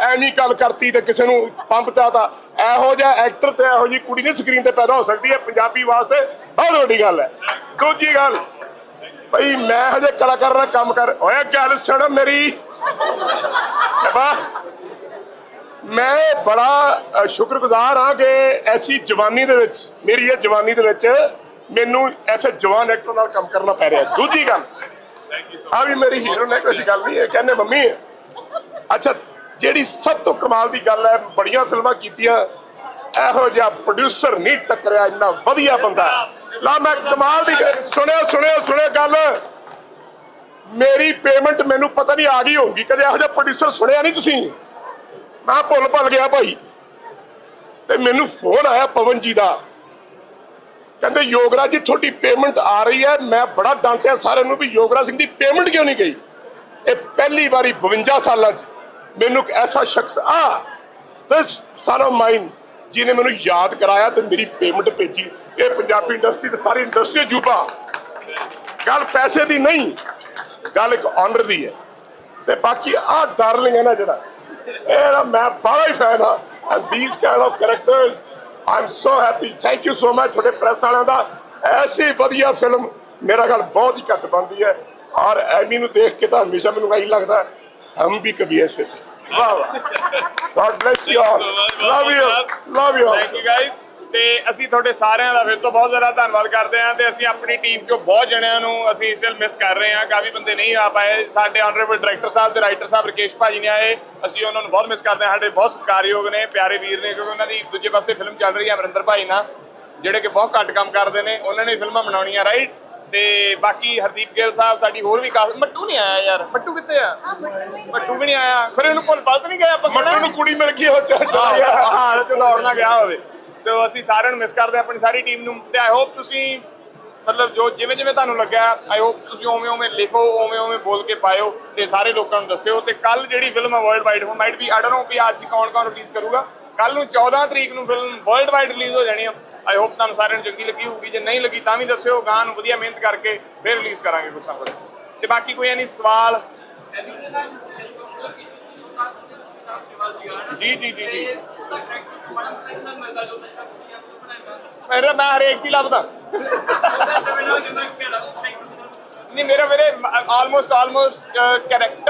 ਐਵੇਂ ਗੱਲ ਕਰਤੀ ਤੇ ਕਿਸੇ ਨੂੰ ਪੰਪ ਚਾਤਾ ਇਹੋ ਜਿਹਾ ਐਕਟਰ ਤੇ ਇਹੋ ਜਿਹੀ ਕੁੜੀ ਨਹੀਂ ਸਕਰੀਨ ਤੇ ਪੈਦਾ ਹੋ ਸਕਦੀ ਹੈ ਪੰਜਾਬੀ ਵਾਸਤੇ। ਬਹੁਤ ਵੱਡੀ ਗੱਲ ਹੈ। ਦੂਜੀ ਗੱਲ ਭਈ ਮੈਂ ਹਜੇ ਕਲਾਕਾਰ ਨਾਲ ਕੰਮ ਕਰ ਓਏ ਗੱਲ ਸੁਣ ਮੇਰੀ। ਵਾਹ। ਮੈਂ ਬੜਾ ਸ਼ੁਕਰਗੁਜ਼ਾਰ ਹਾਂ ਕਿ ਐਸੀ ਜਵਾਨੀ ਦੇ ਵਿੱਚ, ਮੇਰੀ ਇਹ ਜਵਾਨੀ ਦੇ ਵਿੱਚ ਮੈਨੂੰ ਐਸੇ ਜਵਾਨ ਐਕਟਰ ਨਾਲ ਕੰਮ ਕਰਨਾ ਪੈ ਰਿਹਾ ਦੂਜੀ ਗੱਲ ਆ ਵੀ ਮੇਰੀ ਹੀਰੋ ਨੇ ਕੋਈ ਗੱਲ ਨਹੀਂ ਹੈ, ਕਹਿੰਦੇ ਮੰਮੀ, ਅੱਛਾ, ਜਿਹੜੀ ਸਭ ਤੋਂ ਕਮਾਲ ਦੀ ਗੱਲ ਹੈ, ਬੜੀਆਂ ਫਿਲਮਾਂ ਕੀਤੀਆਂ, ਇਹੋ ਜਿਹਾ ਪ੍ਰੋਡਿਊਸਰ ਨਹੀਂ ਟੱਕਰਿਆ, ਇੰਨਾ ਵਧੀਆ ਬੰਦਾ ਲਾ ਮੈਂ ਕਮਾਲ ਦੀ ਗੱਲ- ਸੁਣਿਓ ਸੁਣਿਓ ਸੁਣਿਓ ਗੱਲ। ਮੇਰੀ ਪੇਮੈਂਟ ਮੈਨੂੰ ਪਤਾ ਨਹੀਂ ਆ ਗਈ ਹੋਊਗੀ, ਕਦੇ ਇਹੋ ਜਿਹਾ ਪ੍ਰੋਡਿਊਸਰ ਸੁਣਿਆ ਨਹੀਂ ਤੁਸੀਂ? ਮੈਂ ਭੁੱਲ ਭੁੱਲ ਗਿਆ ਭਾਈ। ਤੇ ਮੈਨੂੰ ਫੋਨ ਆਇਆ ਪਵਨ ਜੀ ਦਾ। ਕਹਿੰਦੇ, ਯੋਗਰਾਜ ਜੀ, ਤੁਹਾਡੀ ਪੇਮੈਂਟ ਆ ਰਹੀ ਹੈ। ਮੈਂ ਬੜਾ ਡਾਂਟਿਆ ਸਾਰਿਆਂ ਨੂੰ ਵੀ ਯੋਗਰਾਜ ਸਿੰਘ ਦੀ ਪੇਮੈਂਟ ਕਿਉਂ ਨਹੀਂ ਗਈ? ਇਹ ਪਹਿਲੀ ਵਾਰੀ 52 ਸਾਲਾਂ 'ਚ ਮੈਨੂੰ ਇੱਕ ਐਸਾ ਸ਼ਖਸ, ਆ ਦਿਸ ਸਨ ਆਫ ਮਾਈਨ ਜਿਹਨੇ ਮੈਨੂੰ ਯਾਦ ਕਰਾਇਆ ਤੇ ਮੇਰੀ ਪੇਮੈਂਟ ਭੇਜੀ। ਇਹ ਪੰਜਾਬੀ ਇੰਡਸਟਰੀ ਤੇ ਸਾਰੀ ਇੰਡਸਟਰੀ ਜੂਬਾ। ਗੱਲ ਪੈਸੇ ਦੀ ਨਹੀਂ, ਗੱਲ ਇੱਕ ਆਨਰ ਦੀ ਹੈ। ਤੇ ਬਾਕੀ ਆ ਡਾਰਲਿੰਗ ਹੈ ਨਾ ਜਿਹੜਾ And I'm a Barai fan, and these kind of characters, I'm so happy. Thank you so much ਤੁਹਾਡੇ ਪ੍ਰੈਸ ਵਾਲਿਆਂ ਦਾ। ਐਸੀ ਵਧੀਆ ਫਿਲਮ ਮੇਰਾ ਗੱਲ ਬਹੁਤ ਹੀ ਘੱਟ ਬਣਦੀ ਹੈ। ਔਰ ਐਮੀ ਨੂੰ ਦੇਖ ਕੇ ਤਾਂ ਹਮੇਸ਼ਾ ਮੈਨੂੰ ਇਹੀ ਲੱਗਦਾ ਹਮ ਵੀ ਕਭੀ ਐਸੇ ਥੇ। ਵਾਹ ਵਾਹ। God bless you all love you love you thank you guys ਤੇ ਅਸੀਂ ਤੁਹਾਡੇ ਸਾਰਿਆਂ ਦਾ ਫਿਰ ਤੋਂ ਬਹੁਤ ਜ਼ਿਆਦਾ ਧੰਨਵਾਦ ਕਰਦੇ ਹਾਂ ਤੇ ਅਸੀਂ ਆਪਣੀ ਟੀਮ ਚੋਂ ਬਹੁਤ ਜਣਿਆਂ ਨੂੰ ਅਸੀਂ ਇਸ ਵੇਲੇ ਮਿਸ ਕਰ ਰਹੇ ਹਾਂ। ਕਾਫੀ ਬੰਦੇ ਨਹੀਂ ਆ ਪਾਏ। ਸਾਡੇ ਆਨਰੇਬਲ ਡਾਇਰੈਕਟਰ ਸਾਹਿਬ ਤੇ ਰਾਈਟਰ ਸਾਹਿਬ ਰਕੇਸ਼ ਭਾਜੀ ਨੇ ਆਏ। ਅਸੀਂ ਉਹਨਾਂ ਨੂੰ ਬਹੁਤ ਮਿਸ ਕਰਦੇ ਹਾਂ। ਸਾਡੇ ਬਹੁਤ ਸਤਿਕਾਰਯੋਗ ਨੇ ਪਿਆਰੇ ਵੀਰ ਨੇ ਕਿਉਂਕਿ ਉਹਨਾਂ ਦੀ ਦੂਜੇ ਪਾਸੇ ਫਿਲਮ ਚੱਲ ਰਹੀ ਹੈ ਅਮਰਿੰਦਰ ਭਾਈ ਨਾਲ ਜਿਹੜੇ ਕਿ ਬਹੁਤ ਘੱਟ ਕੰਮ ਕਰਦੇ ਨੇ। ਉਹਨਾਂ ਨੇ ਫਿਲਮਾਂ ਬਣਾਉਣੀਆਂ ਰਾਈਟ ਤੇ ਬਾਕੀ ਹਰਦੀਪ ਗਿੱਲ ਸਾਹਿਬ ਸਾਡੀ ਹੋਰ ਵੀ ਕਾਫੀ ਮੱਟੂ ਨਹੀਂ ਆਇਆ ਯਾਰ। ਮੱਟੂ ਕਿੱਥੇ ਆ? ਮੱਟੂ ਵੀ ਨਹੀਂ ਆਇਆ। ਖਰੇ ਉਹਨੂੰ ਭੁੱਲ ਪਲਤ ਨਹੀਂ ਗਿਆ ਆਪਾਂ ਮੱਟੂ ਨੂੰ ਕੁੜੀ ਮਿਲ ਗਈ ਹੋ ਚਾ ਹਾਂ ਹਾਂ ਤੇ ਦੌੜਨਾ ਗਿਆ ਹੋਵੇ। ਸੋ ਅਸੀਂ ਸਾਰਿਆਂ ਨੂੰ ਮਿਸ ਕਰਦੇ ਹਾਂ, ਆਪਣੀ ਸਾਰੀ ਟੀਮ ਨੂੰ। ਤੇ ਆਈ ਹੋਪ ਤੁਸੀਂ, ਮਤਲਬ ਜੋ ਜਿਵੇਂ ਜਿਵੇਂ ਤੁਹਾਨੂੰ ਲੱਗਾ ਆਈ ਹੋਪ ਤੁਸੀਂ ਓਵੇਂ ਓਵੇਂ ਲਿਖੋ ਓਵੇਂ ਓਵੇਂ ਬੋਲ ਕੇ ਪਾਇਓ ਤੇ ਸਾਰੇ ਲੋਕਾਂ ਨੂੰ ਦੱਸਿਓ। ਤੇ ਕੱਲ ਜਿਹੜੀ ਫਿਲਮ ਹੈ ਵਰਲਡ ਵਾਈਡ ਹੁਣ might be I don't know ਵੀ ਅੱਜ ਕੌਣ ਕੌਣ ਰਿਲੀਜ਼ ਕਰੂਗਾ। ਕੱਲ ਨੂੰ 14 ਤਰੀਕ ਨੂੰ ਫਿਲਮ ਵਰਲਡ ਵਾਈਡ ਰਿਲੀਜ਼ ਹੋ ਜਾਣੀ ਆ। ਆਈ ਹੋਪ ਤੁਹਾਨੂੰ ਸਾਰਿਆਂ ਨੂੰ ਚੰਗੀ ਲੱਗੀ ਹੋਊਗੀ। ਜੇ ਨਹੀਂ ਲੱਗੀ ਤਾਂ ਵੀ ਦੱਸਿਓ ਗਾਂ ਨੂੰ ਵਧੀਆ ਮਿਹਨਤ ਕਰਕੇ ਫਿਰ ਰਿਲੀਜ਼ ਕਰਾਂਗੇ ਕੁਛ ਨਾ ਕੁਛ। ਤੇ ਬਾਕੀ ਕੋਈ ਐਨੀ ਸਵਾਲ? ਜੀ ਜੀ ਜੀ ਜੀ। ਮੇਰਾ ਮੈਂ ਹਰੇਕ ਚੀਜ਼ ਲੱਭਦਾ। ਨਹੀਂ ਮੇਰਾ ਮੇਰੇ ਆਲਮੋਸਟ ਆਲਮੋਸਟ ਕੈਰੈਕਟਰ